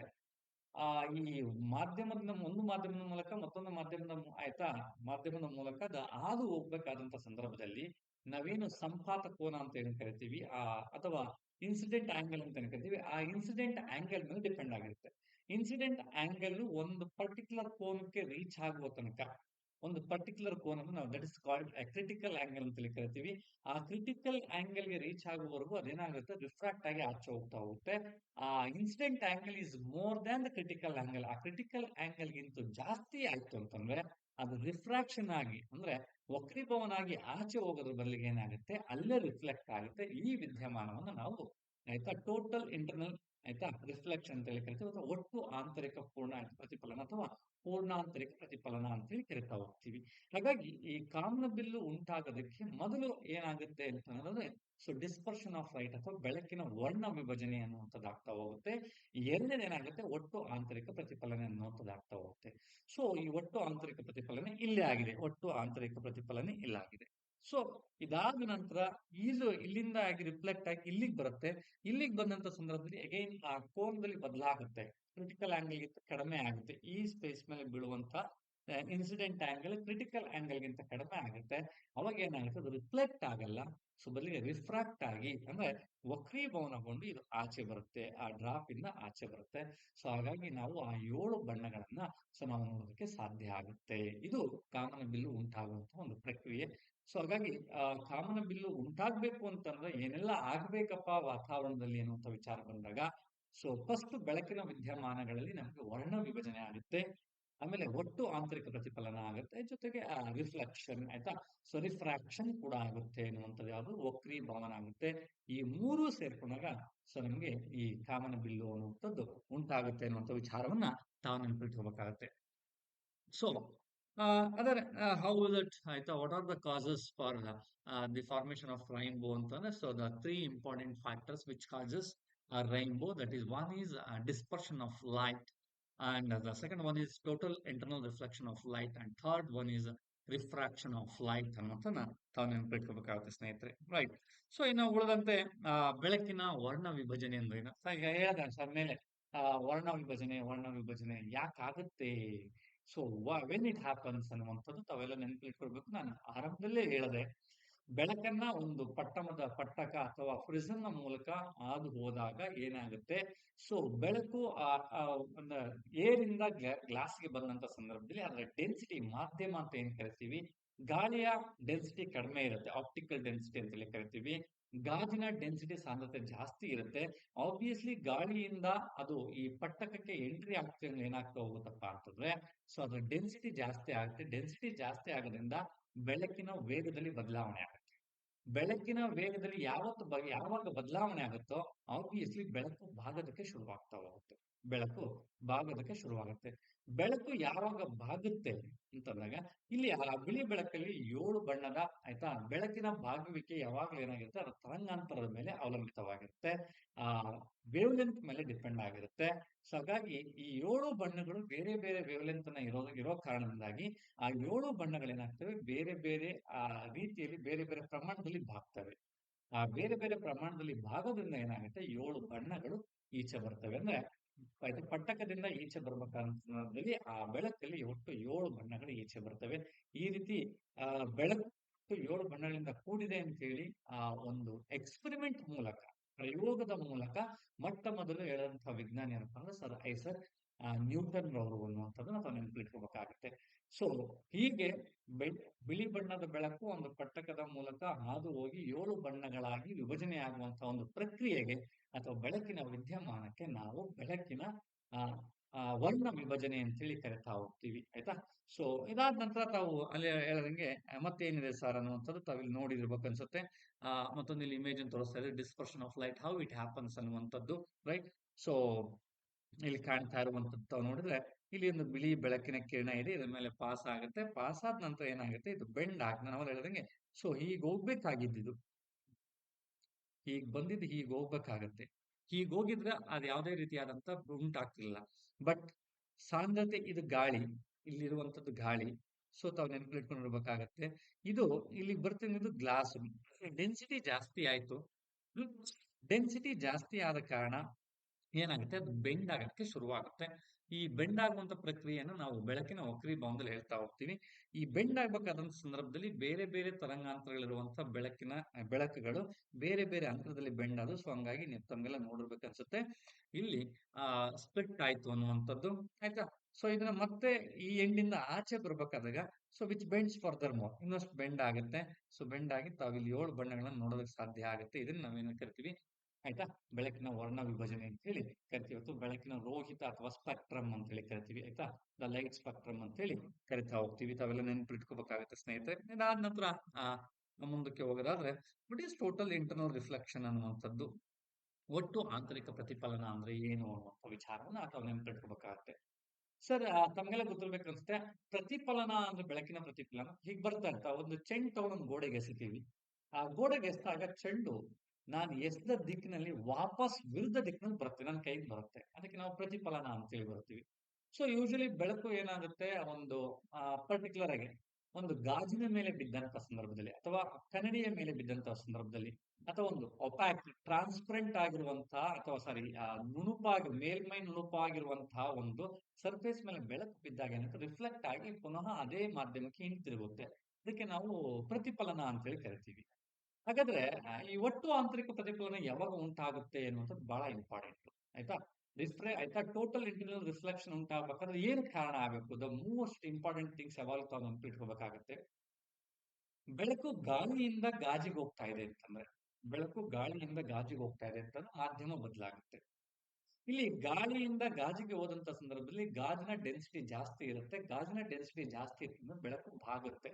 ಆ, ಈ ಮಾಧ್ಯಮದ ಒಂದು ಮಾಧ್ಯಮದ ಮೂಲಕ ಮತ್ತೊಂದು ಮಾಧ್ಯಮದ ಆಯ್ತಾ? ಮಾಧ್ಯಮದ ಮೂಲಕ ಅದು ಹಾದು ಹೋಗ್ಬೇಕಾದಂತ ಸಂದರ್ಭದಲ್ಲಿ ನಾವೇನು ಸಂಪಾತ ಕೋನ ಅಂತ ಏನು ಕರಿತೀವಿ? ಆ, ಅಥವಾ ಇನ್ಸಿಡೆಂಟ್ ಆಂಗಲ್ ಅಂತ ಏನು ಕರಿತೀವಿ? ಆ ಇನ್ಸಿಡೆಂಟ್ ಆಂಗಲ್ ಮೇಲೆ ಡಿಪೆಂಡ್ ಆಗಿರುತ್ತೆ. ಇನ್ಸಿಡೆಂಟ್ ಆಂಗಲ್ ಒಂದು ಪರ್ಟಿಕ್ಯುಲರ್ ಕೋನಕ್ಕೆ ರೀಚ್ ಆಗುವ ತನಕ ಒಂದು ಪರ್ಟಿಕ್ಯುಲರ್ ಕೋನನ್ನು ನಾವು that is called critical angle ಅಂತ ಕರಿತೀವಿ. ಆ ಕ್ರಿಟಿಕಲ್ ಆಂಗಲ್ಗೆ ರೀಚ್ ಆಗುವವರೆಗೂ ಅದೇನಾಗುತ್ತೆ? ರಿಫ್ರಾಕ್ಟ್ ಆಗಿ ಆಚೆ ಹೋಗ್ತಾ ಹೋಗುತ್ತೆ. ಆ incident angle is more than the critical angle ಆ ಕ್ರಿಟಿಕಲ್ ಆಂಗಲ್ ಗಿಂತ ಜಾಸ್ತಿ ಆಯ್ತು ಅಂತಂದ್ರೆ, ಅದು ರಿಫ್ರಾಕ್ಷನ್ ಆಗಿ, ಅಂದ್ರೆ ವಕ್ರೀಭವನಾಗಿ ಆಚೆ ಹೋಗೋದ್ರ ಬದಲಿಗೆ ಏನಾಗುತ್ತೆ? ಅಲ್ಲೇ ರಿಫ್ಲೆಕ್ಟ್ ಆಗುತ್ತೆ ಈ ವಿದ್ಯಮಾನವನ್ನು ನಾವು ಆಯ್ತಾ ಟೋಟಲ್ ಇಂಟರ್ನಲ್ ಆಯ್ತಾ? ರಿಫ್ಲೆಕ್ಷನ್ ಅಂತ ಹೇಳಿ ಕರಿತೀವಿ. ಅಥವಾ ಒಟ್ಟು ಆಂತರಿಕ ಪೂರ್ಣ ಪ್ರತಿಫಲನ ಅಥವಾ ಪೂರ್ಣಾಂತರಿಕ ಪ್ರತಿಫಲನ ಅಂತ ಹೇಳಿ ಕರಿತಾ ಹೋಗ್ತೀವಿ. ಹಾಗಾಗಿ ಈ ಕಾಮನಬಿಲ್ಲು ಉಂಟಾಗೋದಕ್ಕೆ ಮೊದಲು ಏನಾಗುತ್ತೆ ಅಂತ ಅನ್ನೋದ್ರೆ ಸೊ ಡಿಸ್ಪರ್ಷನ್ ಆಫ್ ಲೈಟ್ ಅಥವಾ ಬೆಳಕಿನ ವರ್ಣ ವಿಭಜನೆ ಅನ್ನುವಂಥದ್ದು ಆಗ್ತಾ ಹೋಗುತ್ತೆ. ಎರಡನೇ ಏನಾಗುತ್ತೆ? ಒಟ್ಟು ಆಂತರಿಕ ಪ್ರತಿಫಲನೆ ಅನ್ನುವಂಥದ್ದು ಆಗ್ತಾ ಹೋಗುತ್ತೆ. ಸೊ ಈ ಒಟ್ಟು ಆಂತರಿಕ ಪ್ರತಿಫಲನೆ ಇಲ್ಲೇ ಆಗಿದೆ. ಒಟ್ಟು ಆಂತರಿಕ ಪ್ರತಿಫಲನೆ ಇಲ್ಲಾಗಿದೆ ಸೊ ಇದಾದ ನಂತರ ಈಜು ಇಲ್ಲಿಂದ ಆಗಿ ರಿಫ್ಲೆಕ್ಟ್ ಆಗಿ ಇಲ್ಲಿಗೆ ಬರುತ್ತೆ. ಇಲ್ಲಿಗೆ ಬಂದಂತ ಸಂದರ್ಭದಲ್ಲಿ ಅಗೈನ್ ಆ ಕೋನದಲ್ಲಿ ಬದಲಾಗುತ್ತೆ. ಕ್ರಿಟಿಕಲ್ ಆಂಗಲ್ ಗಿಂತ ಕಡಿಮೆ ಆಗುತ್ತೆ. ಈ ಸ್ಪೇಸ್ ಮೇಲೆ ಬೀಳುವಂತ ಇನ್ಸಿಡೆಂಟ್ ಆಂಗಲ್ ಕ್ರಿಟಿಕಲ್ ಆಂಗಲ್ ಗಿಂತ ಕಡಿಮೆ ಆಗುತ್ತೆ. ಅವಾಗ ಏನಾಗುತ್ತೆ? ಅದು ರಿಫ್ಲೆಕ್ಟ್ ಆಗಲ್ಲ. ಸೊ ಬದಲಿಗೆ ರಿಫ್ರಾಕ್ಟ್ ಆಗಿ, ಅಂದ್ರೆ ವಕ್ರೀಭವನಗೊಂಡು ಇದು ಆಚೆ ಬರುತ್ತೆ. ಆ ಡ್ರಾಪ್ ಇಂದ ಆಚೆ ಬರುತ್ತೆ. ಸೊ ಹಾಗಾಗಿ ನಾವು ಆ ಏಳು ಬಣ್ಣಗಳನ್ನ ಸೊ ನಾವು ನೋಡೋದಕ್ಕೆ ಸಾಧ್ಯ ಆಗುತ್ತೆ. ಇದು ಕಾಮನ ಬಿಲ್ಲು ಉಂಟಾಗುವಂತಹ ಒಂದು ಪ್ರಕ್ರಿಯೆ. ಸೊ ಹಾಗಾಗಿ, ಆ, ಕಾಮನ ಬಿಲ್ಲು ಉಂಟಾಗ್ಬೇಕು ಅಂತಂದ್ರೆ ಏನೆಲ್ಲ ಆಗ್ಬೇಕಪ್ಪ ವಾತಾವರಣದಲ್ಲಿ ಅನ್ನುವಂಥ ವಿಚಾರ ಬಂದಾಗ, ಸೊ ಫಸ್ಟ್ ಬೆಳಕಿನ ವಿದ್ಯಮಾನಗಳಲ್ಲಿ ನಮಗೆ ವರ್ಣ ವಿಭಜನೆ ಆಗುತ್ತೆ, ಆಮೇಲೆ ಒಟ್ಟು ಆಂತರಿಕ ಪ್ರತಿಫಲನ ಆಗುತ್ತೆ, ಜೊತೆಗೆ ರಿಫ್ಲೆಕ್ಷನ್ ಆಯ್ತಾ? ಸೊ ರಿಫ್ರಾಕ್ಷನ್ ಕೂಡ ಆಗುತ್ತೆ ಅನ್ನುವಂಥದ್ದು ಯಾವುದು? ವಕ್ರೀಭವನ ಆಗುತ್ತೆ. ಈ ಮೂರು ಸೇರ್ಕೊಂಡಾಗ, ಸೊ ನಮಗೆ ಈ ಕಾಮನ ಬಿಲ್ಲು ಅನ್ನುವಂಥದ್ದು ಉಂಟಾಗುತ್ತೆ ಅನ್ನುವಂಥ ವಿಚಾರವನ್ನ ತಾವು ನೆನಪಿಟ್ಕೋಬೇಕಾಗತ್ತೆ. ಸೊ ಅದರ್ ಹೌ ಇಟ್ ಆಯ್ತಾ what are the causes for the formation of rainbow ಅಂತಂದ್ರೆ so the three important factors which causes rainbow that is one is dispersion of light and the second one is total internal reflection of light and third one is refraction of light ಅನ್ನೋದನ್ನ ತಾವು ನೆನಪಿಟ್ಕೋಬೇಕಾಗುತ್ತೆ ಸ್ನೇಹಿತರೆ. Right so ಇನ್ನು ಉಳಿದಂತೆ ಬೆಳಕಿನ ವರ್ಣ ವಿಭಜನೆ ಅಂದ್ರೆ ಹೇಳ್ದೆ ಸರ್ ಮೇಲೆ ವರ್ಣ ವಿಭಜನೆ ವರ್ಣ ವಿಭಜನೆ ಯಾಕಾಗುತ್ತೆ? ಸೊ ವೆನ್ ಇಟ್ ಹ್ಯಾಪನ್ಸ್ ಅನ್ನುವಂಥದ್ದು ತಾವೆಲ್ಲ ನೆನಪಿಟ್ಕೊಳ್ಬೇಕು. ನಾನು ಆರಂಭದಲ್ಲೇ ಹೇಳಿದೆ, ಬೆಳಕನ್ನ ಒಂದು ಪಟ್ಟಮದ ಪಟ್ಟಕ ಅಥವಾ ಫ್ರಿಜನ್ ಮೂಲಕ ಹಾದು ಹೋದಾಗ ಏನಾಗುತ್ತೆ? ಸೊ ಬೆಳಕು ಒಂದು ಏರಿಂದ ಗ್ಲಾಸ್ಗೆ ಬಂದಂತ ಸಂದರ್ಭದಲ್ಲಿ ಅದರ ಡೆನ್ಸಿಟಿ ಮಾಧ್ಯಮ ಅಂತ ಏನ್ ಕರಿತೀವಿ? ಗಾಳಿಯ ಡೆನ್ಸಿಟಿ ಕಡಿಮೆ ಇರುತ್ತೆ ಆಪ್ಟಿಕಲ್ ಡೆನ್ಸಿಟಿ ಅಂತೇಳಿ ಕರಿತೀವಿ. ಗಾಜಿನ ಡೆನ್ಸಿಟಿ ಸಾಂದ್ರತೆ ಜಾಸ್ತಿ ಇರುತ್ತೆ. ಆಬ್ವಿಯಸ್ಲಿ ಗಾಳಿಯಿಂದ ಅದು ಈ ಪಟ್ಟಕಕ್ಕೆ ಎಂಟ್ರಿ ಆಗ್ತಾ ಏನಾಗ್ತಾ ಹೋಗುತ್ತಪ್ಪ ಅಂತಂದ್ರೆ ಸೊ ಅದರ ಡೆನ್ಸಿಟಿ ಜಾಸ್ತಿ ಆಗುತ್ತೆ. ಡೆನ್ಸಿಟಿ ಜಾಸ್ತಿ ಆಗೋದ್ರಿಂದ ಬೆಳಕಿನ ವೇಗದಲ್ಲಿ ಬದಲಾವಣೆ ಆಗುತ್ತೆ. ಬೆಳಕಿನ ವೇಗದಲ್ಲಿ ಯಾವತ್ತು ಯಾವಾಗ ಬದಲಾವಣೆ ಆಗುತ್ತೋ ಆಬ್ವಿಯಸ್ಲಿ ಬೆಳಕು ಭಾಗದಕ್ಕೆ ಶುರುವಾಗ್ತಾ ಹೋಗುತ್ತೆ. ಬೆಳಕು ಬಾಗೋದಕ್ಕೆ ಶುರುವಾಗುತ್ತೆ. ಬೆಳಕು ಯಾವಾಗ ಬಾಗುತ್ತೆ ಅಂತಂದಾಗ ಇಲ್ಲಿ ಆ ಬಿಳಿ ಬೆಳಕಲ್ಲಿ ಏಳು ಬಣ್ಣದ ಆಯ್ತಾ, ಬೆಳಕಿನ ಬಾಗುವಿಕೆ ಯಾವಾಗಲೂ ಏನಾಗಿರುತ್ತೆ ಅದರ ತರಂಗಾಂತರದ ಮೇಲೆ ಅವಲಂಬಿತವಾಗಿರುತ್ತೆ. ಆ ವೇವ್ ಲೆಂತ್ ಮೇಲೆ ಡಿಪೆಂಡ್ ಆಗಿರುತ್ತೆ. ಸೊ ಹಾಗಾಗಿ ಈ ಏಳು ಬಣ್ಣಗಳು ಬೇರೆ ಬೇರೆ ವೇವ್ ಲೆಂತ್ನ ಇರೋ ಇರೋ ಕಾರಣದಿಂದಾಗಿ ಆ ಏಳು ಬಣ್ಣಗಳೇನಾಗ್ತವೆ, ಬೇರೆ ಬೇರೆ, ಆ ರೀತಿಯಲ್ಲಿ ಬೇರೆ ಬೇರೆ ಪ್ರಮಾಣದಲ್ಲಿ ಬಾಗ್ತವೆ. ಆ ಬೇರೆ ಬೇರೆ ಪ್ರಮಾಣದಲ್ಲಿ ಭಾಗೋದ್ರಿಂದ ಏನಾಗುತ್ತೆ, ಏಳು ಬಣ್ಣಗಳು ಈಚೆ ಬರ್ತವೆ. ಅಂದ್ರೆ ಆಯ್ತು ಪಟ್ಟಕದಿಂದ ಈಚೆ ಬರ್ಬೇಕಾದ್ರೆ ಆ ಬೆಳಕಲ್ಲಿ ಒಟ್ಟು ಏಳು ಬಣ್ಣಗಳು ಈಚೆ ಬರ್ತವೆ. ಈ ರೀತಿ, ಆ, ಬೆಳಕು ಏಳು ಬಣ್ಣಗಳಿಂದ ಕೂಡಿದೆ ಅಂತ ಹೇಳಿ ಆ, ಒಂದು ಎಕ್ಸ್ಪರಿಮೆಂಟ್ ಮೂಲಕ, ಪ್ರಯೋಗದ ಮೂಲಕ ಮೊಟ್ಟ ಮೊದಲು ಹೇಳಂತಹ ವಿಜ್ಞಾನಿ ಅಂತಂದ್ರೆ ಸರ್ ಐಸರ್ ನ್ಯೂಟನ್ ರವರು ಅನ್ನುವಂಥದ್ದು ನಾವು ನೆನಪಿಟ್ಕೋಬೇಕಾಗುತ್ತೆ. ಸೊ ಹೀಗೆ ಬಿಳಿ ಬಣ್ಣದ ಬೆಳಕು ಒಂದು ಪಟ್ಟಕದ ಮೂಲಕ ಹಾದು ಹೋಗಿ ಏಳು ಬಣ್ಣಗಳಾಗಿ ವಿಭಜನೆ ಆಗುವಂತಹ ಒಂದು ಪ್ರಕ್ರಿಯೆಗೆ ಅಥವಾ ಬೆಳಕಿನ ವಿದ್ಯಮಾನಕ್ಕೆ ನಾವು ಬೆಳಕಿನ, ಆ ವರ್ಣ ವಿಭಜನೆ ಅಂತೇಳಿ ಕರಿತಾ ಹೋಗ್ತೀವಿ, ಆಯ್ತಾ? ಸೊ ಇದಾದ ನಂತರ ತಾವು ಅಲ್ಲಿ ಹೇಳದಂಗೆ ಮತ್ತೇನಿದೆ ಸರ್ ಅನ್ನುವಂಥದ್ದು ತಾವಿಲ್ಲಿ ನೋಡಿದಿರ್ಬೇಕು ಅನ್ಸುತ್ತೆ ಆ ಮತ್ತೊಂದು ಇಲ್ಲಿ ಇಮೇಜ್ ತೋರಿಸ್ತಾ ಇದೆ dispersion of light how it happens ಅನ್ನುವಂಥದ್ದು ರೈಟ್ ಸೊ ಇಲ್ಲಿ ಕಾಣ್ತಾ ಇರುವಂತದ್ದು ತಾವು ನೋಡಿದ್ರೆ ಇಲ್ಲಿ ಒಂದು ಬಿಳಿ ಬೆಳಕಿನ ಕಿರಣ ಇದೆ, ಇದ್ರ ಮೇಲೆ ಪಾಸ್ ಆಗುತ್ತೆ. ಪಾಸ್ ಆದ ನಂತರ ಏನಾಗುತ್ತೆ? ಇದು ಬೆಂಡ್ ಆಗ, ನಾನು ಹೇಳಿದಂಗೆ, ಸೊ ಹೀಗೆ ಹೋಗ್ಬೇಕಾಗಿದ್ದು ಹೀಗ್ ಬಂದಿದ್ದು ಹೀಗೆ ಹೋಗ್ಬೇಕಾಗತ್ತೆ. ಹೀಗೆ ಹೋಗಿದ್ರೆ ಅದು ಯಾವುದೇ ರೀತಿಯಾದಂತ ಉಂಟಾಗ್ತಿಲ್ಲ ಬಟ್ ಸಾಂದ್ರತೆ ಇದು ಗಾಳಿ ಇಲ್ಲಿರುವಂತದ್ದು ಗಾಳಿ. ಸೊ ತಾವು ನೆನಪಿಟ್ಕೊಂಡಿರ್ಬೇಕಾಗತ್ತೆ. ಇದು ಇಲ್ಲಿ ಬರ್ತಿದ್ದು ಗ್ಲಾಸ್. ಡೆನ್ಸಿಟಿ ಜಾಸ್ತಿ ಆಯ್ತು. ಡೆನ್ಸಿಟಿ ಜಾಸ್ತಿ ಆದ ಕಾರಣ ಏನಾಗುತ್ತೆ? ಅದು ಬೆಂಡ್ ಆಗಕ್ಕೆ ಶುರುವಾಗುತ್ತೆ. ಈ ಬೆಂಡ್ ಆಗುವಂತ ಪ್ರಕ್ರಿಯೆಯನ್ನು ನಾವು ಬೆಳಕಿನ ವಕ್ರೀಭವನದಲ್ಲಿ ಹೇಳ್ತಾ ಹೋಗ್ತೀವಿ. ಈ ಬೆಂಡ್ ಆಗ್ಬೇಕಾದಂತ ಸಂದರ್ಭದಲ್ಲಿ ಬೇರೆ ಬೇರೆ ತರಂಗಾಂತರಗಳಿರುವಂತಹ ಬೆಳಕಿನ, ಬೆಳಕುಗಳು ಬೇರೆ ಬೇರೆ ಅಂತರದಲ್ಲಿ ಬೆಂಡ್ ಆದವು ಸೊ, ಹಂಗಾಗಿ ನೀವು ತಮ್ಗೆಲ್ಲ ನೋಡಿರ್ಬೇಕನ್ಸುತ್ತೆ ಇಲ್ಲಿ, ಆ, ಸ್ಪ್ಲಿಟ್ ಆಯ್ತು ಅನ್ನುವಂಥದ್ದು. ಆಯ್ತಾ? ಸೊ, ಇದನ್ನ ಮತ್ತೆ ಈ ಎಂಡಿಂದ ಆಚೆ ಬರ್ಬೇಕಾದಾಗ, so which bends further more ಇನ್ನಷ್ಟು ಬೆಂಡ್ ಆಗುತ್ತೆ ಸೊ ಬೆಂಡ್ ಆಗಿ ತಾವಿಲ್ಲಿ ಏಳು ಬಣ್ಣಗಳನ್ನ ನೋಡೋದಕ್ಕೆ ಸಾಧ್ಯ ಆಗುತ್ತೆ. ಇದನ್ನ ನಾವೇನು ಕರಿತೀವಿ? ಆಯ್ತಾ? ಬೆಳಕಿನ ವರ್ಣ ವಿಭಜನೆ ಅಂತ ಹೇಳಿ ಕರಿತೀವಿ. ಅಥವಾ ಬೆಳಕಿನ ರೋಹಿತ ಅಥವಾ ಸ್ಪೆಕ್ಟ್ರಮ್ ಅಂತ ಹೇಳಿ ಕರಿತೀವಿ, ಆಯ್ತಾ? ದ ಲೈಟ್ ಸ್ಪೆಕ್ಟ್ರಮ್ ಅಂತ ಹೇಳಿ ಕರಿತಾ ಹೋಗ್ತೀವಿ. ತಾವೆಲ್ಲ ನೆನ್ಪಿಟ್ಕೋಬೇಕಾಗುತ್ತೆ ಸ್ನೇಹಿತರೆ. ಇದಾದ ನಂತರ, ಆ ಮುಂದಕ್ಕೆ ಹೋಗೋದಾದ್ರೆ what is total internal reflection ಅನ್ನುವಂಥದ್ದು? ಒಟ್ಟು ಆಂತರಿಕ ಪ್ರತಿಫಲನ ಅಂದ್ರೆ ಏನು ಅನ್ನುವಂಥ ವಿಚಾರವನ್ನ ತಾವು ನೆನ್ಪಿಟ್ಕೋಬೇಕಾಗತ್ತೆ. ಸರ್ ತಮ್ಗೆಲ್ಲ ಗೊತ್ತಿರ್ಬೇಕನ್ಸುತ್ತೆ, ಪ್ರತಿಫಲನ ಅಂದ್ರೆ ಬೆಳಕಿನ ಪ್ರತಿಫಲನ ಹೀಗೆ ಬರ್ತಾ ಇರ್ತಾ, ಒಂದು ಚೆಂಡು ತಗೊಂಡು ಗೋಡೆಗೆ ಎಸಿತೀವಿ. ಆ ಗೋಡೆಗೆ ಎಸ್ದಾಗ ಚೆಂಡು ನಾನು ಎಸ್ದ ದಿಕ್ಕಿನಲ್ಲಿ ವಾಪಸ್ ವಿರುದ್ಧ ದಿಕ್ಕಿನಲ್ಲಿ ಬರುತ್ತೆ, ನನ್ನ ಕೈಗೆ ಬರುತ್ತೆ. ಅದಕ್ಕೆ ನಾವು ಪ್ರತಿಫಲನ ಅಂತೇಳಿ ಬರ್ತೀವಿ ಸೊ ಯೂಶಲಿ ಬೆಳಕು ಏನಾಗುತ್ತೆ? ಒಂದು ಪರ್ಟಿಕ್ಯುಲರ್ ಆಗಿ ಒಂದು ಗಾಜಿನ ಮೇಲೆ ಬಿದ್ದಂತ ಸಂದರ್ಭದಲ್ಲಿ ಅಥವಾ ಕನ್ನಡಿಯ ಮೇಲೆ ಬಿದ್ದಂತ ಸಂದರ್ಭದಲ್ಲಿ ಅಥವಾ ಒಂದು ಒಪ್ಯಾಕ್ ಟ್ರಾನ್ಸ್ಪರೆಂಟ್ ಆಗಿರುವಂತಹ ಅಥವಾ ಸಾರಿ ನುಣುಪಾಗಿ, ಮೇಲ್ಮೈ ನುಣುಪಾಗಿರುವಂತಹ ಒಂದು ಸರ್ಫೇಸ್ ಮೇಲೆ ಬೆಳಕು ಬಿದ್ದಾಗ ಏನಂತ ರಿಫ್ಲೆಕ್ಟ್ ಆಗಿ ಪುನಃ ಅದೇ ಮಾಧ್ಯಮಕ್ಕೆ ಹಿಂತಿರುಗುತ್ತೆ. ಅದಕ್ಕೆ ನಾವು ಪ್ರತಿಫಲನ ಅಂತೇಳಿ ಕರಿತೀವಿ. ಹಾಗಾದ್ರೆ ಈ ಒಟ್ಟು ಆಂತರಿಕ ಪ್ರತಿಫಲನ ಯಾವಾಗ ಉಂಟಾಗುತ್ತೆ ಅನ್ನುವಂಥದ್ದು ಬಹಳ ಇಂಪಾರ್ಟೆಂಟ್ ಆಯ್ತಾ? ರಿಫ್ರೆ ಆಯ್ತಾ? ಟೋಟಲ್ ಇಂಟರ್ನಲ್ ರಿಫ್ಲೆಕ್ಷನ್ ಉಂಟಾಗಬೇಕಾದ್ರೆ ಏನು ಕಾರಣ ಆಗಬೇಕು? ದ ಮೋಸ್ಟ್ ಇಂಪಾರ್ಟೆಂಟ್ ಥಿಂಗ್ಸ್ ಯಾವಾಗ ತಾವು ನೆನಪಿಟ್ಕೋಬೇಕಾಗತ್ತೆ. ಬೆಳಕು ಗಾಳಿಯಿಂದ ಗಾಜಿಗೆ ಹೋಗ್ತಾ ಇದೆ ಅಂತಂದ್ರೆ, ಬೆಳಕು ಗಾಳಿಯಿಂದ ಗಾಜಿಗೆ ಹೋಗ್ತಾ ಇದೆ ಅಂತಂದ್ರೆ ಮಾಧ್ಯಮ ಬದಲಾಗುತ್ತೆ. ಇಲ್ಲಿ ಗಾಳಿಯಿಂದ ಗಾಜಿಗೆ ಹೋದಂತ ಸಂದರ್ಭದಲ್ಲಿ ಗಾಜಿನ ಡೆನ್ಸಿಟಿ ಜಾಸ್ತಿ ಇರುತ್ತೆ. ಗಾಜಿನ ಡೆನ್ಸಿಟಿ ಜಾಸ್ತಿ ಇರ್ತಂದ್ರೆ ಬೆಳಕು ಬಾಗುತ್ತೆ.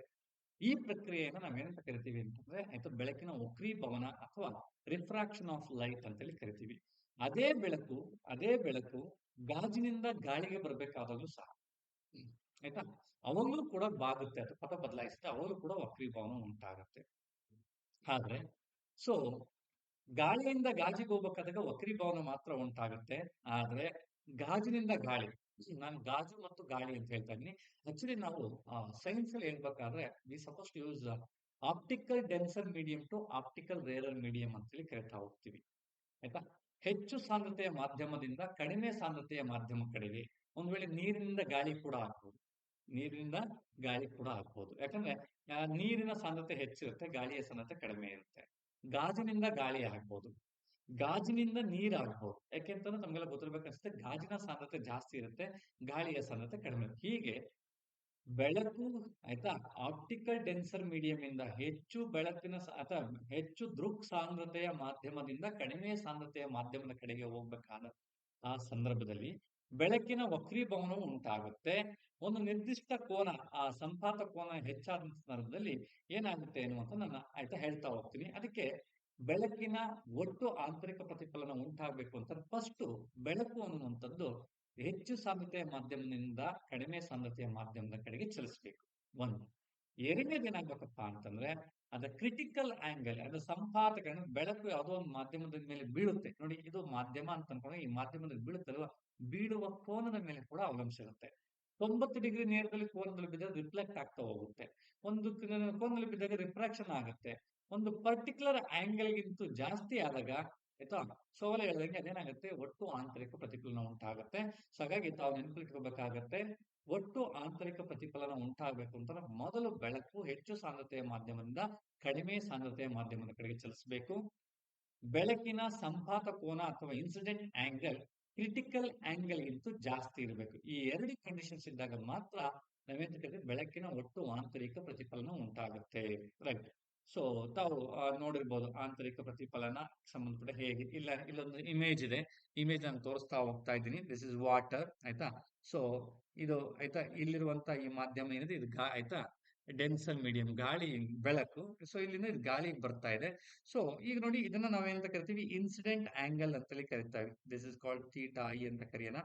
ಈ ಪ್ರಕ್ರಿಯೆಯನ್ನು ನಾವೇನಂತ ಕರಿತೀವಿ ಅಂತಂದ್ರೆ ಆಯ್ತು ಬೆಳಕಿನ ವಕ್ರೀಭವನ ಅಥವಾ ರಿಫ್ರಾಕ್ಷನ್ ಆಫ್ ಲೈಟ್ ಅಂತೇಳಿ ಕರಿತೀವಿ. ಅದೇ ಬೆಳಕು ಅದೇ ಬೆಳಕು ಗಾಜಿನಿಂದ ಗಾಳಿಗೆ ಬರಬೇಕಾದಾಗಲೂ ಸಹ. ಆಯ್ತಾ? ಅವಾಗಲೂ ಕೂಡ ಬಾಗುತ್ತೆ, ಅದು ಪಥ ಬದಲಾಯಿಸುತ್ತೆ, ಅವಾಗಲೂ ಕೂಡ ವಕ್ರೀಭವನ ಉಂಟಾಗುತ್ತೆ. ಆದ್ರೆ, ಸೊ, ಗಾಳಿಯಿಂದ ಗಾಜಿಗೆ ಹೋಗ್ಬೇಕಾದಾಗ ವಕ್ರೀಭವನ ಮಾತ್ರ ಉಂಟಾಗುತ್ತೆ, ಆದ್ರೆ ಗಾಜಿನಿಂದ ಗಾಳಿ ನಾನು ಗಾಜು ಮತ್ತು ಗಾಳಿ ಅಂತ ಹೇಳ್ತಾ ಇದ್ದೀನಿ. ಆಕ್ಚುಲಿ ನಾವು ಸೈನ್ಸ್ ಅಲ್ಲಿ ಹೇಳ್ಬೇಕಾದ್ರೆ we suppose use optical denser medium to optical rarer medium ಅಂತೇಳಿ ಕರಿತಾ ಹೋಗ್ತೀವಿ. ಆಯ್ತಾ? ಹೆಚ್ಚು ಸಾಂದ್ರತೆಯ ಮಾಧ್ಯಮದಿಂದ ಕಡಿಮೆ ಸಾಂದ್ರತೆಯ ಮಾಧ್ಯಮ ಕಡೆಗೆ ಒಂದ್ ವೇಳೆ ನೀರಿನಿಂದ ಗಾಳಿ ಕೂಡ ಹಾಕ್ಬೋದು ನೀರಿನಿಂದ ಗಾಳಿ ಕೂಡ ಹಾಕ್ಬೋದು ಯಾಕಂದ್ರೆ ನೀರಿನ ಸಾಂದ್ರತೆ ಹೆಚ್ಚಿರುತ್ತೆ, ಗಾಳಿಯ ಸಾಂದ್ರತೆ ಕಡಿಮೆ ಇರುತ್ತೆ. ಗಾಜಿನಿಂದ ಗಾಳಿ ಆಗ್ಬೋದು. ಗಾಜಿನಿಂದ ನೀರ್ ಆಗ್ಬೋದು ಯಾಕೆಂತಂದ್ರೆ ನಮ್ಗೆಲ್ಲ ಗೊತ್ತಿರ್ಬೇಕನ್ಸುತ್ತೆ ಗಾಜಿನ ಸಾಂದ್ರತೆ ಜಾಸ್ತಿ ಇರುತ್ತೆ, ಗಾಳಿಯ ಸಾಂದ್ರತೆ ಕಡಿಮೆ. ಹೀಗೆ ಬೆಳಕು ಆಯ್ತಾ ಆಪ್ಟಿಕಲ್ ಡೆನ್ಸರ್ ಮೀಡಿಯಂ ಇಂದ ಹೆಚ್ಚು ಬೆಳಕಿನ ಅಥವಾ ಹೆಚ್ಚು ದೃಕ್ ಸಾಂದ್ರತೆಯ ಮಾಧ್ಯಮದಿಂದ ಕಡಿಮೆ ಸಾಂದ್ರತೆಯ ಮಾಧ್ಯಮದ ಕಡೆಗೆ ಹೋಗ್ಬೇಕಾದ ಆ ಸಂದರ್ಭದಲ್ಲಿ ಬೆಳಕಿನ ವಕ್ರೀಭವನವು ಉಂಟಾಗುತ್ತೆ. ಒಂದು ನಿರ್ದಿಷ್ಟ ಕೋನ, ಆ ಸಂಪಾತ ಕೋನ ಹೆಚ್ಚಾದ ಸಂದರ್ಭದಲ್ಲಿ ಏನಾಗುತ್ತೆ ಅನ್ನುವಂತ ನಾನು ಆಯ್ತಾ ಹೇಳ್ತಾ ಹೋಗ್ತೀನಿ. ಅದಕ್ಕೆ ಬೆಳಕಿನ ಒಟ್ಟು ಆಂತರಿಕ ಪ್ರತಿಫಲನ ಉಂಟಾಗಬೇಕು ಅಂತ ಫಸ್ಟ್ ಬೆಳಕು ಅನ್ನುವಂಥದ್ದು ಹೆಚ್ಚು ಸಾಂದ್ರತೆಯ ಮಾಧ್ಯಮದಿಂದ ಕಡಿಮೆ ಸಾಂದ್ರತೆಯ ಮಾಧ್ಯಮದ ಕಡೆಗೆ ಚಲಿಸಬೇಕು. ಒಂದು, ಎರಡನೇದು ಏನಾಗ್ಬೇಕಪ್ಪ ಅಂತಂದ್ರೆ ಅದ ಕ್ರಿಟಿಕಲ್ ಆಂಗಲ್ ಅದು ಸಂಪಾತಕ ಬೆಳಕು ಯಾವುದೋ ಒಂದು ಮಾಧ್ಯಮದ ಮೇಲೆ ಬೀಳುತ್ತೆ. ನೋಡಿ, ಇದು ಮಾಧ್ಯಮ ಅಂತ ಅನ್ಕೊಂಡ್ರೆ ಈ ಮಾಧ್ಯಮದಲ್ಲಿ ಬೀಳುತ್ತಲ್ವ? ಬೀಳುವ ಕೋನದ ಮೇಲೆ ಕೂಡ ಅವಲಂಬಿಸಿರುತ್ತೆ. ತೊಂಬತ್ತು ಡಿಗ್ರಿ ನೇರದಲ್ಲಿ ಕೋನದಲ್ಲಿ ಬಿದ್ದಾಗ ರಿಫ್ಲೆಕ್ಟ್ ಆಗ್ತಾ ಹೋಗುತ್ತೆ. ಒಂದು ಕೋನದಲ್ಲಿ ಬಿದ್ದಾಗ ರಿಫ್ರಾಕ್ಷನ್ ಆಗುತ್ತೆ. ಒಂದು ಪರ್ಟಿಕ್ಯುಲರ್ ಆಂಗಲ್ ಗಿಂತ ಜಾಸ್ತಿ ಆದಾಗ, ಆಯ್ತಾ? ಸೋಲ ಹೇಳಿದಂಗೆ ಅದೇನಾಗುತ್ತೆ? ಒಟ್ಟು ಆಂತರಿಕ ಪ್ರತಿಫಲನ ಉಂಟಾಗುತ್ತೆ. ಸೊ ಹಾಗಾಗಿ ತಾವು ನೆನಪಿಟ್ಕೋಬೇಕಾಗತ್ತೆ, ಒಟ್ಟು ಆಂತರಿಕ ಪ್ರತಿಫಲನ ಉಂಟಾಗಬೇಕು ಅಂತಂದ್ರೆ ಮೊದಲು ಬೆಳಕು ಹೆಚ್ಚು ಸಾಂದ್ರತೆಯ ಮಾಧ್ಯಮದಿಂದ ಕಡಿಮೆ ಸಾಂದ್ರತೆಯ ಮಾಧ್ಯಮದ ಕಡೆಗೆ ಚಲಿಸಬೇಕು. ಬೆಳಕಿನ ಸಂಪಾತ ಕೋನ ಅಥವಾ ಇನ್ಸಿಡೆಂಟ್ ಆಂಗಲ್ ಕ್ರಿಟಿಕಲ್ ಆಂಗಲ್ ಗಿಂತ ಜಾಸ್ತಿ ಇರಬೇಕು. ಈ ಎರಡು ಕಂಡೀಷನ್ಸ್ ಇದ್ದಾಗ ಮಾತ್ರ ನಾವೇನ್ ಬೆಳಕಿನ ಒಟ್ಟು ಆಂತರಿಕ ಪ್ರತಿಫಲನ ಉಂಟಾಗುತ್ತೆ ರೈಟ್ ಸೊ ತಾವು ನೋಡಿರ್ಬೋದು ಆಂತರಿಕ ಪ್ರತಿಫಲನ ಸಂಬಂಧಪಟ್ಟ ಹೇಗೆ? ಇಲ್ಲ, ಇಲ್ಲೊಂದು ಇಮೇಜ್ ಇದೆ. ಇಮೇಜ್ ನಾನು ತೋರಿಸ್ತಾ ಹೋಗ್ತಾ ಇದ್ದೀನಿ. ದಿಸ್ ಇಸ್ ವಾಟರ್ ಆಯ್ತಾ? ಸೊ ಇದು, ಆಯ್ತಾ? ಇಲ್ಲಿರುವಂತ ಈ ಮಾಧ್ಯಮ ಏನಿದೆ? ಇದು ಗಾ ಆಯ್ತಾ? ಡೆನ್ಸಲ್ ಮೀಡಿಯಂ ಗಾಳಿ ಬೆಳಕು. ಸೊ ಇಲ್ಲಿಂದ ಗಾಳಿಗೆ ಬರ್ತಾ ಇದೆ. ಸೊ ಈಗ ನೋಡಿ ಇದನ್ನ ನಾವೇನಂತ ಕರಿತೀವಿ? ಇನ್ಸಿಡೆಂಟ್ ಆಂಗಲ್ ಅಂತೇಳಿ ಕರಿತಾವಿ this is called theta I ಅಂತ ಕರೆಯೋಣ.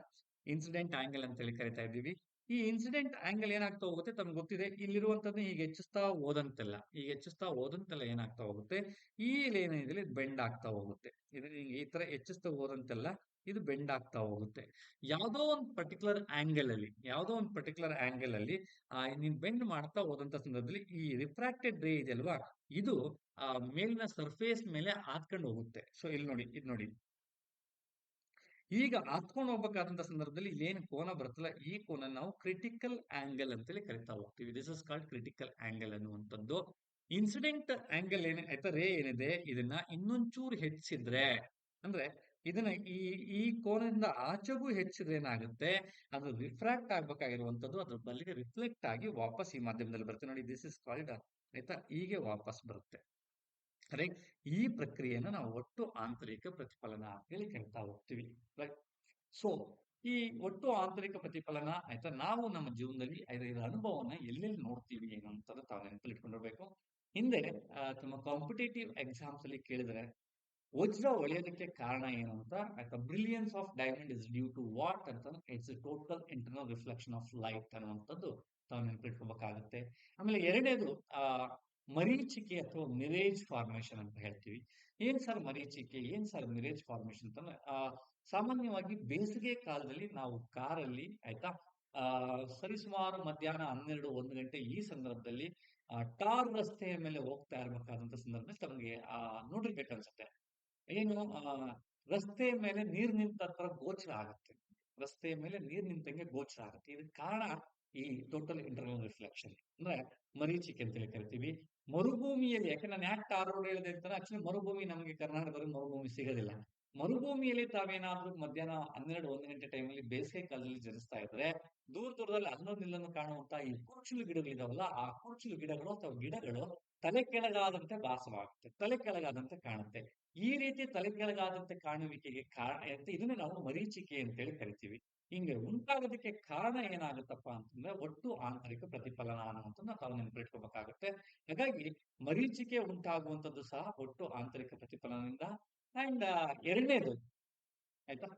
ಇನ್ಸಿಡೆಂಟ್ ಆಂಗಲ್ ಅಂತೇಳಿ ಕರಿತಾ ಇದ್ದೀವಿ. ಈ ಇನ್ಸಿಡೆಂಟ್ ಆಂಗಲ್ ಏನಾಗ್ತಾ ಹೋಗುತ್ತೆ? ತಮ್ಗೆ ಗೊತ್ತಿದೆ. ಇಲ್ಲಿರುವಂತದ್ದು ಈಗ ಹೆಚ್ಚಿಸ್ತಾ ಹೋದಂತೆಲ್ಲ ಈಗ ಹೆಚ್ಚಿಸ್ತಾ ಹೋದಂತೆಲ್ಲ ಏನಾಗ್ತಾ ಹೋಗುತ್ತೆ? ಈ ಏನಿದೆ ಬೆಂಡ್ ಆಗ್ತಾ ಹೋಗುತ್ತೆ. ಈ ತರ ಹೆಚ್ಚಿಸ್ತಾ ಹೋದಂತೆಲ್ಲ ಇದು ಬೆಂಡ್ ಆಗ್ತಾ ಹೋಗುತ್ತೆ. ಯಾವುದೋ ಒಂದು ಪರ್ಟಿಕ್ಯುಲರ್ ಆಂಗಲ್ ಅಲ್ಲಿ, ಯಾವುದೋ ಒಂದು ಪರ್ಟಿಕ್ಯುಲರ್ ಆಂಗಲ್ ಅಲ್ಲಿ ನೀನ್ ಬೆಂಡ್ ಮಾಡ್ತಾ ಹೋದಂತ ಸಂದರ್ಭದಲ್ಲಿ ಈ ರಿಫ್ರಾಕ್ಟೆಡ್ ರೇ ಇದು ಆ, ಮೇಲಿನ ಸರ್ಫೇಸ್ ಮೇಲೆ ಹಾತ್ಕೊಂಡು ಹೋಗುತ್ತೆ. ಸೊ ಇಲ್ಲಿ ನೋಡಿ ಇದು ನೋಡಿ. ಈಗ ಹಾತ್ಕೊಂಡು ಹೋಗ್ಬೇಕಾದಂತ ಸಂದರ್ಭದಲ್ಲಿ ಏನ್ ಕೋನ ಬರುತ್ತಲ್ಲ, ಈ ಕೋನ ನಾವು ಕ್ರಿಟಿಕಲ್ ಆಂಗಲ್ ಅಂತೇಳಿ ಕರಿತಾ ಹೋಗ್ತೀವಿ. This is called critical angle ಅನ್ನುವಂಥದ್ದು. ಇನ್ಸಿಡೆಂಟ್ ಆಂಗಲ್ ಏನ ರೇ ಏನಿದೆ? ಇದನ್ನ ಇನ್ನೊಂಚೂರು ಹೆಚ್ಚಿಸಿದ್ರೆ, ಅಂದ್ರೆ ಇದನ್ನ ಈ ಈ ಕೋನದಿಂದ ಆಚೆಗೂ ಹೆಚ್ಚಿದ್ರೆ ಏನಾಗುತ್ತೆ? ಅದು ರಿಫ್ರಾಕ್ಟ್ ಆಗ್ಬೇಕಾಗಿರುವಂತದ್ದು ಅದ್ರ ಬಲ್ಲಿಗೆ ರಿಫ್ಲೆಕ್ಟ್ ಆಗಿ ವಾಪಸ್ ಈ ಮಾಧ್ಯಮದಲ್ಲಿ ಬರುತ್ತೆ. ನೋಡಿ ದಿಸ್ ಇಸ್ ಕಾಲ್ಡ್ ಆಯ್ತಾ? ಹೀಗೆ ವಾಪಸ್ ಬರುತ್ತೆ. ರೈಟ್ ಈ ಪ್ರಕ್ರಿಯೆಯನ್ನು ನಾವು ಒಟ್ಟು ಆಂತರಿಕ ಪ್ರತಿಫಲನ ಅಂತ ಹೇಳಿ ಕರಿತಾ ಹೋಗ್ತೀವಿ ರೈಟ್ ಸೊ ಈ ಒಟ್ಟು ಆಂತರಿಕ ಪ್ರತಿಫಲನ ಆಯ್ತಾ? ನಾವು ನಮ್ಮ ಜೀವನದಲ್ಲಿ ಇದರ ಅನುಭವವನ್ನ ಅನುಭವನ ಎಲ್ಲೆಲ್ಲಿ ನೋಡ್ತೀವಿ ಏನು ಅಂತ ತಾವು ನೆನಪಲ್ಲಿ ಇಟ್ಕೊಂಡಿರ್ಬೇಕು ಹಿಂದೆ ತಮ್ಮ ನಮ್ಮ ಕಾಂಪಿಟೇಟಿವ್ ಎಕ್ಸಾಮ್ಸ್ ಅಲ್ಲಿ ಕೇಳಿದ್ರೆ ವಜ್ರ ಒಳೆಯೋದಕ್ಕೆ ಕಾರಣ ಏನು ಅಂತ ಆಯ್ತಾ brilliance of diamond is due to what ಅಂತ it's total internal reflection of light ಅನ್ನುವಂಥದ್ದು ತಾವು ನೆನಪಿಟ್ಕೋಬೇಕಾಗುತ್ತೆ. ಆಮೇಲೆ ಎರಡನೇದು, ಆ, ಮರೀಚಿಕೆ ಅಥವಾ ಮಿರೇಜ್ ಫಾರ್ಮೇಶನ್ ಅಂತ ಹೇಳ್ತೀವಿ. ಏನ್ ಸರ್ ಮರೀಚಿಕೆ? ಏನ್ ಸರ್ ಮಿರೇಜ್ ಫಾರ್ಮೇಶನ್ ಅಂತಂದ್ರೆ ಆ, ಸಾಮಾನ್ಯವಾಗಿ ಬೇಸಿಗೆ ಕಾಲದಲ್ಲಿ ನಾವು ಕಾರಲ್ಲಿ, ಆಯ್ತಾ, ಆ, ಸರಿಸುಮಾರು ಮಧ್ಯಾಹ್ನ ಹನ್ನೆರಡು, ಒಂದು ಗಂಟೆ ಈ ಸಂದರ್ಭದಲ್ಲಿ ಟಾರ್ ರಸ್ತೆಯ ಮೇಲೆ ಹೋಗ್ತಾ ಇರ್ಬೇಕಾದಂತ ಸಂದರ್ಭದಲ್ಲಿ ತಮಗೆ ಆ ನೋಡಿರ್ಬೇಕು ಅನ್ಸುತ್ತೆ ಏನು, ಆ, ರಸ್ತೆ ಮೇಲೆ ನೀರ್ ನಿಂತ ತರ ಗೋಚರ ಆಗುತ್ತೆ. ರಸ್ತೆ ಮೇಲೆ ನೀರ್ ನಿಂತಂಗೆ ಗೋಚರ ಆಗುತ್ತೆ. ಇದಕ್ಕೆ ಕಾರಣ ಈ ಟೋಟಲ್ ಇಂಟರ್ನಲ್ ರಿಫ್ಲೆಕ್ಷನ್ ಅಂದ್ರೆ ಮರೀಚಿಕೆ ಅಂತೇಳಿ ಕರಿತೀವಿ. ಮರುಭೂಮಿಯಲ್ಲಿ ಯಾಕೆ ನಾನು ಯಾಕೆ ರೋಡ್ ಹೇಳಿದೆ ಅಂತ ಆಕ್ಚುಲಿ ಮರುಭೂಮಿ ನಮಗೆ ಕರ್ನಾಟಕದಲ್ಲಿ ಮರುಭೂಮಿ ಸಿಗೋದಿಲ್ಲ. ಮರುಭೂಮಿಯಲ್ಲಿ ತಾವೇನಾದ್ರೂ ಮಧ್ಯಾಹ್ನ ಹನ್ನೆರಡು ಒಂದು ಗಂಟೆ ಟೈಮಲ್ಲಿ ಬೇಸಿಗೆ ಕಾಲದಲ್ಲಿ ಜನಿಸ್ತಾ ಇದ್ರೆ ದೂರ ದೂರದಲ್ಲಿ ಅಲ್ಲೊಂದಿಲ್ಲೊಂದು ಕಾಣುವಂತ ಈ ಕುರ್ಚಲು ಗಿಡಗಳಿದಾವಲ್ಲ, ಆ ಕುರುಚಲು ಗಿಡಗಳು ಅಥವಾ ಗಿಡಗಳು ತಲೆ ಕೆಳಗಾದಂತೆ ಭಾಸವಾಗುತ್ತೆ ತಲೆ ಕೆಳಗಾದಂತೆ ಕಾಣುತ್ತೆ. ಈ ರೀತಿ ತಲೆ ಕೆಳಗಾದಂತೆ ಕಾಣುವಿಕೆಗೆ ಕಾರಣ ಅಂತ ಇದನ್ನ ನಾವು ಮರೀಚಿಕೆ ಅಂತೇಳಿ ಕರಿತೀವಿ. ಹಿಂಗೆ ಉಂಟಾಗೋದಕ್ಕೆ ಕಾರಣ ಏನಾಗುತ್ತಪ್ಪ ಅಂತಂದ್ರೆ ಒಟ್ಟು ಆಂತರಿಕ ಪ್ರತಿಫಲನ ಅನ್ನುವಂಥದ್ದನ್ನ ತಾವು ನೆನಪಿಟ್ಕೋಬೇಕಾಗುತ್ತೆ ಹಾಗಾಗಿ ಮರೀಚಿಕೆ ಉಂಟಾಗುವಂಥದ್ದು ಸಹ ಒಟ್ಟು ಆಂತರಿಕ ಪ್ರತಿಫಲನದಿಂದ ಅಂಡ್ ಎರಡನೇದು, ಆಯ್ತಾ?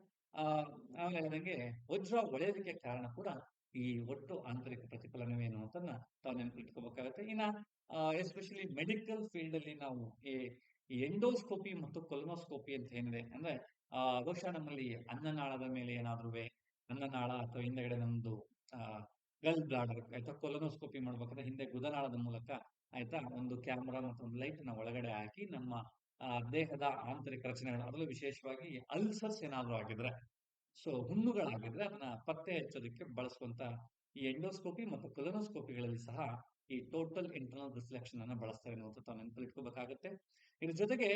ಆಮೇಲೆ ನನಗೆ ವಜ್ರ ಒಳೆಯೋದಕ್ಕೆ ಕಾರಣ ಕೂಡ ಈ ಒಟ್ಟು ಆಂತರಿಕ ಪ್ರತಿಫಲನವೇನು ಅಂತ ತಾವು ನೆನಪಿಟ್ಕೋಬೇಕಾಗತ್ತೆ. ಇನ್ನ ಎಸ್ಪೆಷಲಿ ಮೆಡಿಕಲ್ ಫೀಲ್ಡ್ ಅಲ್ಲಿ ನಾವು ಈ ಎಂಡೋಸ್ಕೋಪಿ ಮತ್ತು ಕೊಲ್ಮೋಸ್ಕೋಪಿ ಅಂತ ಏನಿದೆ, ಅಂದ್ರೆ, ಆ, ಬಹುಶಃ ನಮ್ಮಲ್ಲಿ ಅನ್ನನಾಳದ ಮೇಲೆ ಏನಾದ್ರೂ ಅನ್ನನಾಳ ಅಥವಾ ಹಿಂದೆಗಡೆ ನಮ್ದು, ಆ ಗಲ್ ಬ್ಲಾಡರ್ ಆಯ್ತಾ ಕೊಲೋನೋಸ್ಕೋಪಿ ಮಾಡ್ಬೇಕಾದ್ರೆ ಹಿಂದೆ ಗುದನಾಳದ ಮೂಲಕ, ಆಯ್ತಾ, ಒಂದು ಕ್ಯಾಮ್ರಾ ಮತ್ತು ಒಂದು ಲೈಟ್ನ ಒಳಗಡೆ ಹಾಕಿ ನಮ್ಮ ದೇಹದ ಆಂತರಿಕ ರಚನೆಗಳು, ಅದರಲ್ಲೂ ವಿಶೇಷವಾಗಿ ಅಲ್ಸರ್ಸ್ ಏನಾದ್ರು ಆಗಿದ್ರೆ ಸೊ ಹುಣ್ಣುಗಳಾಗಿದ್ರೆ ಅದನ್ನ ಪತ್ತೆ ಹಚ್ಚೋದಕ್ಕೆ ಬಳಸುವಂತ ಈ ಎಂಡೋಸ್ಕೋಪಿ ಮತ್ತು ಕೊಲೋನೋಸ್ಕೋಪಿಗಳಲ್ಲಿ ಸಹ ಈ ಟೋಟಲ್ ಇಂಟರ್ನಲ್ ರಿಫ್ಲೆಕ್ಷನ್ ಅನ್ನ ಬಳಸ್ತಾರೆ ಅನ್ನೋದು ತಾವು ಇದ್ರ ಜೊತೆಗೆ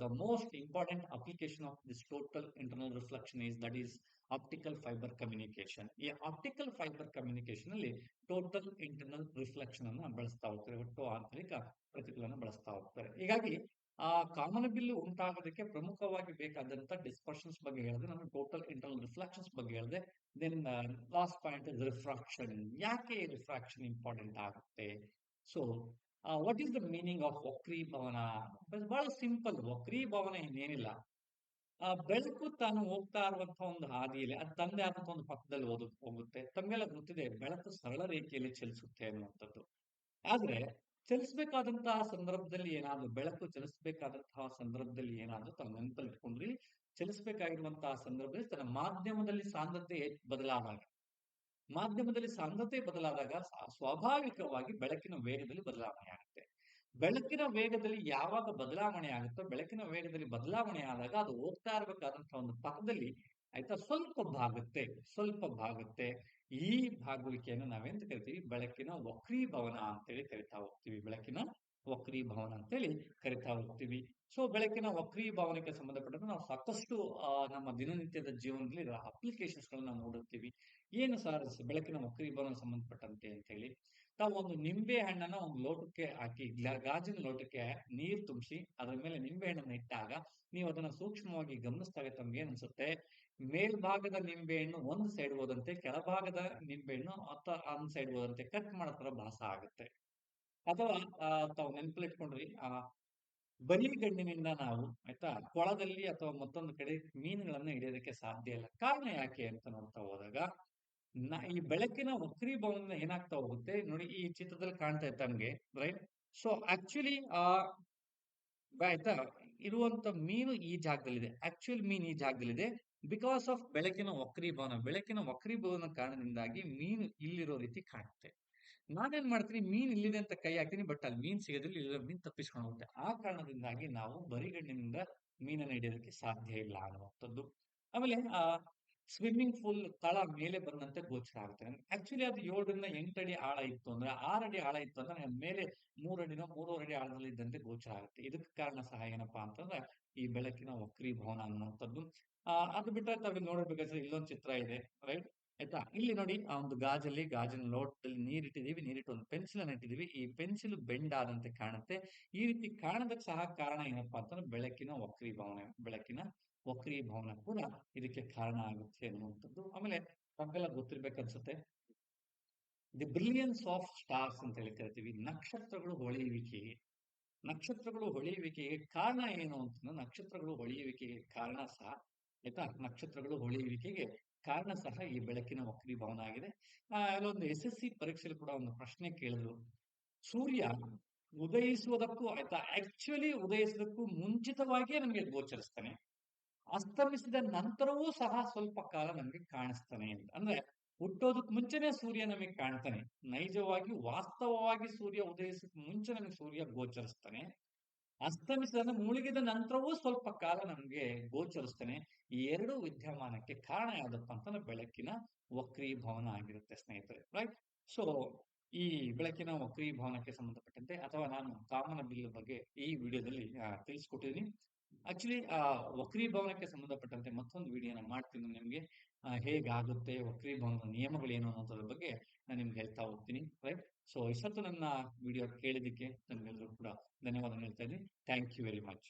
the most important application of this total internal reflection is that is optical fibre communication ಈ ಆಪ್ಟಿಕಲ್ ಫೈಬರ್ ಕಮ್ಯುನಿಕೇಶನ್ ಅಲ್ಲಿ ಟೋಟಲ್ ಇಂಟರ್ನಲ್ ರಿಫ್ಲೆಕ್ಷನ್ ಅನ್ನ ಬಳಸ್ತಾ ಹೋಗ್ತಾರೆ, ಒಟ್ಟು ಆಂತರಿಕ ಪ್ರತಿಫಲನ ಬಳಸ್ತಾ ಹೋಗ್ತಾರೆ. ಹೀಗಾಗಿ ಆ ಕಾಮನಬಿಲ್ಲು ಉಂಟಾಗೋದಕ್ಕೆ ಪ್ರಮುಖವಾಗಿ ಬೇಕಾದಂತ ಡಿಸ್ಪರ್ಷನ್ಸ್ ಬಗ್ಗೆ ಹೇಳಿದೆ ನಾನು ಟೋಟಲ್ ಇಂಟರ್ನಲ್ ರಿಫ್ಲೆಕ್ಷನ್ಸ್ ಬಗ್ಗೆ ಹೇಳಿದೆ. Then last point is refraction ಯಾಕೆ ರಿಫ್ರಾಕ್ಷನ್ ಇಂಪಾರ್ಟೆಂಟ್ ಆಗುತ್ತೆ? So what is the meaning of ವಕ್ರೀಭವನ? ಬಹಳ ಸಿಂಪಲ್ ವಕ್ರೀಭವನ ಇನ್ನೇನಿಲ್ಲ ಆ ಬೆಳಕು ತಾನು ಹೋಗ್ತಾ ಇರುವಂತಹ ಒಂದು ಹಾದಿಯಲ್ಲಿ ಅದು ತಂದೆ ಆದಂತಹ ಒಂದು ಪಕ್ಕದಲ್ಲಿ ಓದ ಹೋಗುತ್ತೆ. ತಮಗೆಲ್ಲ ಗೊತ್ತಿದೆ ಬೆಳಕು ಸರಳ ರೇಖೆಯಲ್ಲಿ ಚಲಿಸುತ್ತೆ ಅನ್ನುವಂಥದ್ದು. ಆದ್ರೆ ಚಲಿಸಬೇಕಾದಂತಹ ಸಂದರ್ಭದಲ್ಲಿ ಏನಾದ್ರು, ಬೆಳಕು ಚಲಿಸಬೇಕಾದಂತಹ ಸಂದರ್ಭದಲ್ಲಿ ಏನಾದ್ರು ತನ್ನ ನೆನಪಲ್ಲಿ ಇಟ್ಕೊಂಡ್ರಿ, ಚಲಿಸಬೇಕಾಗಿರುವಂತಹ ಸಂದರ್ಭದಲ್ಲಿ ತನ್ನ ಮಾಧ್ಯಮದಲ್ಲಿ ಸಾಂದ್ರತೆ ಬದಲಾದಾಗ, ಮಾಧ್ಯಮದಲ್ಲಿ ಸಾಂದ್ರತೆ ಬದಲಾದಾಗ ಸ್ವಾಭಾವಿಕವಾಗಿ ಬೆಳಕಿನ ವೇಗದಲ್ಲಿ ಬದಲಾವಣೆ ಆಗುತ್ತೆ. ಬೆಳಕಿನ ವೇಗದಲ್ಲಿ ಯಾವಾಗ ಬದಲಾವಣೆ ಆಗುತ್ತೋ, ಬೆಳಕಿನ ವೇಗದಲ್ಲಿ ಬದಲಾವಣೆ ಆದಾಗ ಅದು ಹೋಗ್ತಾ ಇರಬೇಕಾದಂತಹ ಒಂದು ಪಥದಲ್ಲಿ ಆಯ್ತಾ? ಸ್ವಲ್ಪ ಭಾಗುತ್ತೆ ಸ್ವಲ್ಪ ಭಾಗುತ್ತೆ ಈ ಭಾಗುವಿಕೆಯನ್ನು ನಾವೆಂತ ಕರಿತೀವಿ? ಬೆಳಕಿನ ವಕ್ರೀಭವನ ಅಂತೇಳಿ ಕರಿತಾ ಹೋಗ್ತೀವಿ. ಬೆಳಕಿನ ವಕ್ರೀಭವನ ಅಂತೇಳಿ ಕರಿತಾ ಹೋಗ್ತೀವಿ. ಸೊ ಬೆಳಕಿನ ವಕ್ರೀಭವನಕ್ಕೆ ಸಂಬಂಧಪಟ್ಟಂತೆ ನಾವು ಸಾಕಷ್ಟು ನಮ್ಮ ದಿನನಿತ್ಯದ ಜೀವನದಲ್ಲಿ ಇದರ ಅಪ್ಲಿಕೇಶನ್ಸ್ ಗಳನ್ನ ನೋಡುತ್ತೀವಿ ಏನು ಸರ್ ಬೆಳಕಿನ ವಕ್ರೀಭವನ ಸಂಬಂಧಪಟ್ಟಂತೆ ಅಂತ ಹೇಳಿ ತಾವು ಒಂದು ನಿಂಬೆ ಹಣ್ಣನ್ನ ಒಂದು ಲೋಟಕ್ಕೆ ಹಾಕಿ ಗಾಜಿನ ಲೋಟಕ್ಕೆ ನೀರ್ ತುಂಬಿಸಿ, ಅದರ ಮೇಲೆ ನಿಂಬೆ ಹಣ್ಣನ್ನ ಇಟ್ಟಾಗ ನೀವು ಅದನ್ನ ಸೂಕ್ಷ್ಮವಾಗಿ ಗಮನಿಸಿದಾಗ ತಮ್ಗೆ ಏನ್ ಅನ್ಸುತ್ತೆ ಮೇಲ್ಭಾಗದ ನಿಂಬೆಹಣ್ಣು ಒಂದು ಸೈಡ್ ಹೋದಂತೆ, ಕೆಳಭಾಗದ ನಿಂಬೆಹಣ್ಣು ಅಥವಾ ಒಂದ್ ಸೈಡ್ ಹೋದಂತೆ ಕಟ್ ಮಾಡೋ ತರ ಭಾಸ ಆಗುತ್ತೆ. ಅಥವಾ ತಾವು ನೆನಪಲ್ಲಿ ಇಟ್ಕೊಂಡ್ರಿ ಆ ಬರಿಗಣ್ಣಿನಿಂದ ನಾವು, ಆಯ್ತಾ, ಕೊಳದಲ್ಲಿ ಅಥವಾ ಮತ್ತೊಂದು ಕಡೆ ಮೀನುಗಳನ್ನ ಹಿಡಿಯೋದಕ್ಕೆ ಸಾಧ್ಯ ಇಲ್ಲ. ಕಾರಣ ಯಾಕೆ ಅಂತ ನೋಡ್ತಾ ಹೋದಾಗ ಈ ಬೆಳಕಿನ ವಕ್ರೀಭವನ ಏನಾಗ್ತಾ ಹೋಗುತ್ತೆ? ನೋಡಿ, ಈ ಚಿತ್ರದಲ್ಲಿ ಕಾಣ್ತಾ ಇತ್ತು ನಮ್ಗೆ ರೈಟ್ ಸೊ ಆಕ್ಚುಲಿ ಆ, ಆಯ್ತಾ? ಇರುವಂತ ಮೀನು ಈ ಜಾಗದಲ್ಲಿದೆ. ಆಕ್ಚುಯಲ್ ಮೀನ್ ಈ ಜಾಗದಲ್ಲಿದೆ. ಬಿಕಾಸ್ ಆಫ್ ಬೆಳಕಿನ ವಕ್ರೀಭವನ ಬೆಳಕಿನ ವಕ್ರೀಭವನ ಕಾರಣದಿಂದಾಗಿ ಮೀನು ಇಲ್ಲಿರೋ ರೀತಿ ಕಾಣುತ್ತೆ. ನಾನೇನ್ ಮಾಡ್ತೀನಿ? ಮೀನ್ ಇಲ್ಲಿದೆ ಅಂತ ಕೈ ಹಾಕ್ತೀನಿ ಬಟ್ ಅಲ್ಲಿ ಮೀನ್ ಸಿಗೋದಿಲ್ಲ, ಇಲ್ಲಿರೋ ಮೀನ್ ತಪ್ಪಿಸ್ಕೊಂಡು ಹೋಗುತ್ತೆ ಆ ಕಾರಣದಿಂದಾಗಿ ನಾವು ಬರಿಗಣ್ಣಿನಿಂದ ಮೀನನ್ನ ಹಿಡಿಯೋದಕ್ಕೆ ಸಾಧ್ಯ ಇಲ್ಲ ಅನ್ನುವಂಥದ್ದು. ಆಮೇಲೆ, ಆ ಸ್ವಿಮ್ಮಿಂಗ್ ಪೂಲ್ ತಳ ಮೇಲೆ ಬಂದಂತೆ ಗೋಚರ ಆಗುತ್ತೆ. ಆಕ್ಚುಲಿ ಅದು ಏಳರಿಂದ ಎಂಟು ಅಡಿ ಆಳ ಇತ್ತು ಅಂದ್ರೆ ಆರಡಿ ಆಳ ಇತ್ತು ಅಂದ್ರೆ ಮೇಲೆ ಮೂರ್ ಅಡಿನ ಮೂರುವರೆ ಅಡಿ ಆಳದಲ್ಲಿ ಇದ್ದಂತೆ ಗೋಚರ ಆಗುತ್ತೆ. ಇದಕ್ಕೆ ಕಾರಣ ಸಹ ಏನಪ್ಪಾ ಅಂತಂದ್ರೆ ಈ ಬೆಳಕಿನ ವಕ್ರೀಭವನ ಅನ್ನುವಂಥದ್ದು. ಆ, ಅದು ಬಿಟ್ಟರೆ ತಾವು ನೋಡಬೇಕಾದ್ರೆ ಇಲ್ಲೊಂದು ಚಿತ್ರ ಇದೆ ರೈಟ್ ಆಯ್ತಾ? ಇಲ್ಲಿ ನೋಡಿ ಆ ಒಂದು ಗಾಜಲ್ಲಿ, ಗಾಜಿನ ಲೋಟದಲ್ಲಿ ನೀರಿಟ್ಟಿದೀವಿ ನೀರಿಟ್ಟು ಒಂದು ಪೆನ್ಸಿಲ್ ಅನ್ನು ಇಟ್ಟಿದೀವಿ ಈ ಪೆನ್ಸಿಲ್ ಬೆಂಡ್ ಆದಂತೆ ಕಾಣುತ್ತೆ. ಈ ರೀತಿ ಕಾಣದಕ್ಕೆ ಸಹ ಕಾರಣ ಏನಪ್ಪಾ ಅಂತಂದ್ರೆ ಬೆಳಕಿನ ವಕ್ರೀಭವನ, ಬೆಳಕಿನ ವಕ್ರೀಭವನ ಕೂಡ ಇದಕ್ಕೆ ಕಾರಣ ಆಗುತ್ತೆ ಅನ್ನುವಂಥದ್ದು. ಆಮೇಲೆ ತಮಗೆಲ್ಲ ಗೊತ್ತಿರ್ಬೇಕನ್ಸುತ್ತೆ. ದಿ ಬ್ರಿಲಿಯನ್ಸ್ ಆಫ್ ಸ್ಟಾರ್ಸ್ ಅಂತ ಹೇಳಿ ಕರಿತೀವಿ. ನಕ್ಷತ್ರಗಳು ಹೊಳೆಯುವಿಕೆಗೆ ನಕ್ಷತ್ರಗಳು ಹೊಳೆಯುವಿಕೆಗೆ ಕಾರಣ ಏನು ಅಂತಂದ್ರೆ ನಕ್ಷತ್ರಗಳು ಹೊಳೆಯುವಿಕೆಗೆ ಕಾರಣ ಸಹ, ಆಯ್ತಾ? ನಕ್ಷತ್ರಗಳು ಹೊಳೆಯುವಿಕೆಗೆ ಕಾರಣ ಸಹ ಈ ಬೆಳಕಿನ ವಕ್ರಿ ಭವನ ಆಗಿದೆ. ಆ, ಅಲ್ಲೊಂದು ಎಸ್ ಎಸ್ ಸಿ ಪರೀಕ್ಷೆಯಲ್ಲಿ ಕೂಡ ಒಂದು ಪ್ರಶ್ನೆ ಕೇಳಿದ್ರು. ಸೂರ್ಯ ಉದಯಿಸುವುದಕ್ಕೂ, ಆಯ್ತಾ? ಆಕ್ಚುಲಿ ಉದಯಿಸುವುದಕ್ಕೂ ಮುಂಚಿತವಾಗಿಯೇ ನಮಗೆ ಗೋಚರಿಸ್ತಾನೆ. ಅಸ್ತಮಿಸಿದ ನಂತರವೂ ಸಹ ಸ್ವಲ್ಪ ಕಾಲ ನಮಗೆ ಕಾಣಿಸ್ತಾನೆ ಅಂತ. ಅಂದ್ರೆ ಹುಟ್ಟೋದಕ್ ಮುಂಚೆನೆ ಸೂರ್ಯ ನಮಗೆ ಕಾಣ್ತಾನೆ. ನೈಜವಾಗಿ, ವಾಸ್ತವವಾಗಿ ಸೂರ್ಯ ಉದಯಿಸಕ್ ಮುಂಚೆ ನಮಗೆ ಸೂರ್ಯ ಗೋಚರಿಸ್ತಾನೆ. ಅಸ್ತಮಿಸಿದ ಮುಳುಗಿದ ನಂತರವೂ ಸ್ವಲ್ಪ ಕಾಲ ನಮ್ಗೆ ಗೋಚರಿಸ್ತಾನೆ. ಈ ಎರಡು ವಿದ್ಯಮಾನಕ್ಕೆ ಕಾರಣ ಯಾವ್ದಪ್ಪ ಅಂತಂದ್ರೆ ಬೆಳಕಿನ ವಕ್ರೀಭವನ ಆಗಿರುತ್ತೆ ಸ್ನೇಹಿತರೆ ರೈಟ್ ಸೊ ಈ ಬೆಳಕಿನ ವಕ್ರೀಭವನಕ್ಕೆ ಸಂಬಂಧಪಟ್ಟಂತೆ ಅಥವಾ ನಾನು ಕಾಮನ ಬಿಲ್ ಬಗ್ಗೆ ಈ ವಿಡಿಯೋದಲ್ಲಿ ತಿಳಿಸ್ಕೊಟ್ಟಿದ್ದೀನಿ. ಆಕ್ಚುಲಿ ಆ, ವಕ್ರಿ ಭವನಕ್ಕೆ ಸಂಬಂಧಪಟ್ಟಂತೆ ಮತ್ತೊಂದು ವಿಡಿಯೋನ ಮಾಡ್ತೀನಿ ನಿಮ್ಗೆ. ಹೇಗಾಗುತ್ತೆ ನಿಯಮಗಳು ಏನು ಅನ್ನೋದ್ರ ಬಗ್ಗೆ ನಾನು ನಿಮ್ಗೆ ಹೇಳ್ತಾ ಹೋಗ್ತೀನಿ ರೈಟ್ ಸೊ ಇಷ್ಟೊತ್ತು ನನ್ನ ವಿಡಿಯೋ ಕೇಳಿದಕ್ಕೆ ನಮ್ಗೆಲ್ಲರೂ ಕೂಡ ಧನ್ಯವಾದ ಹೇಳ್ತಾ ಇದ್ದೀನಿ. Thank you very much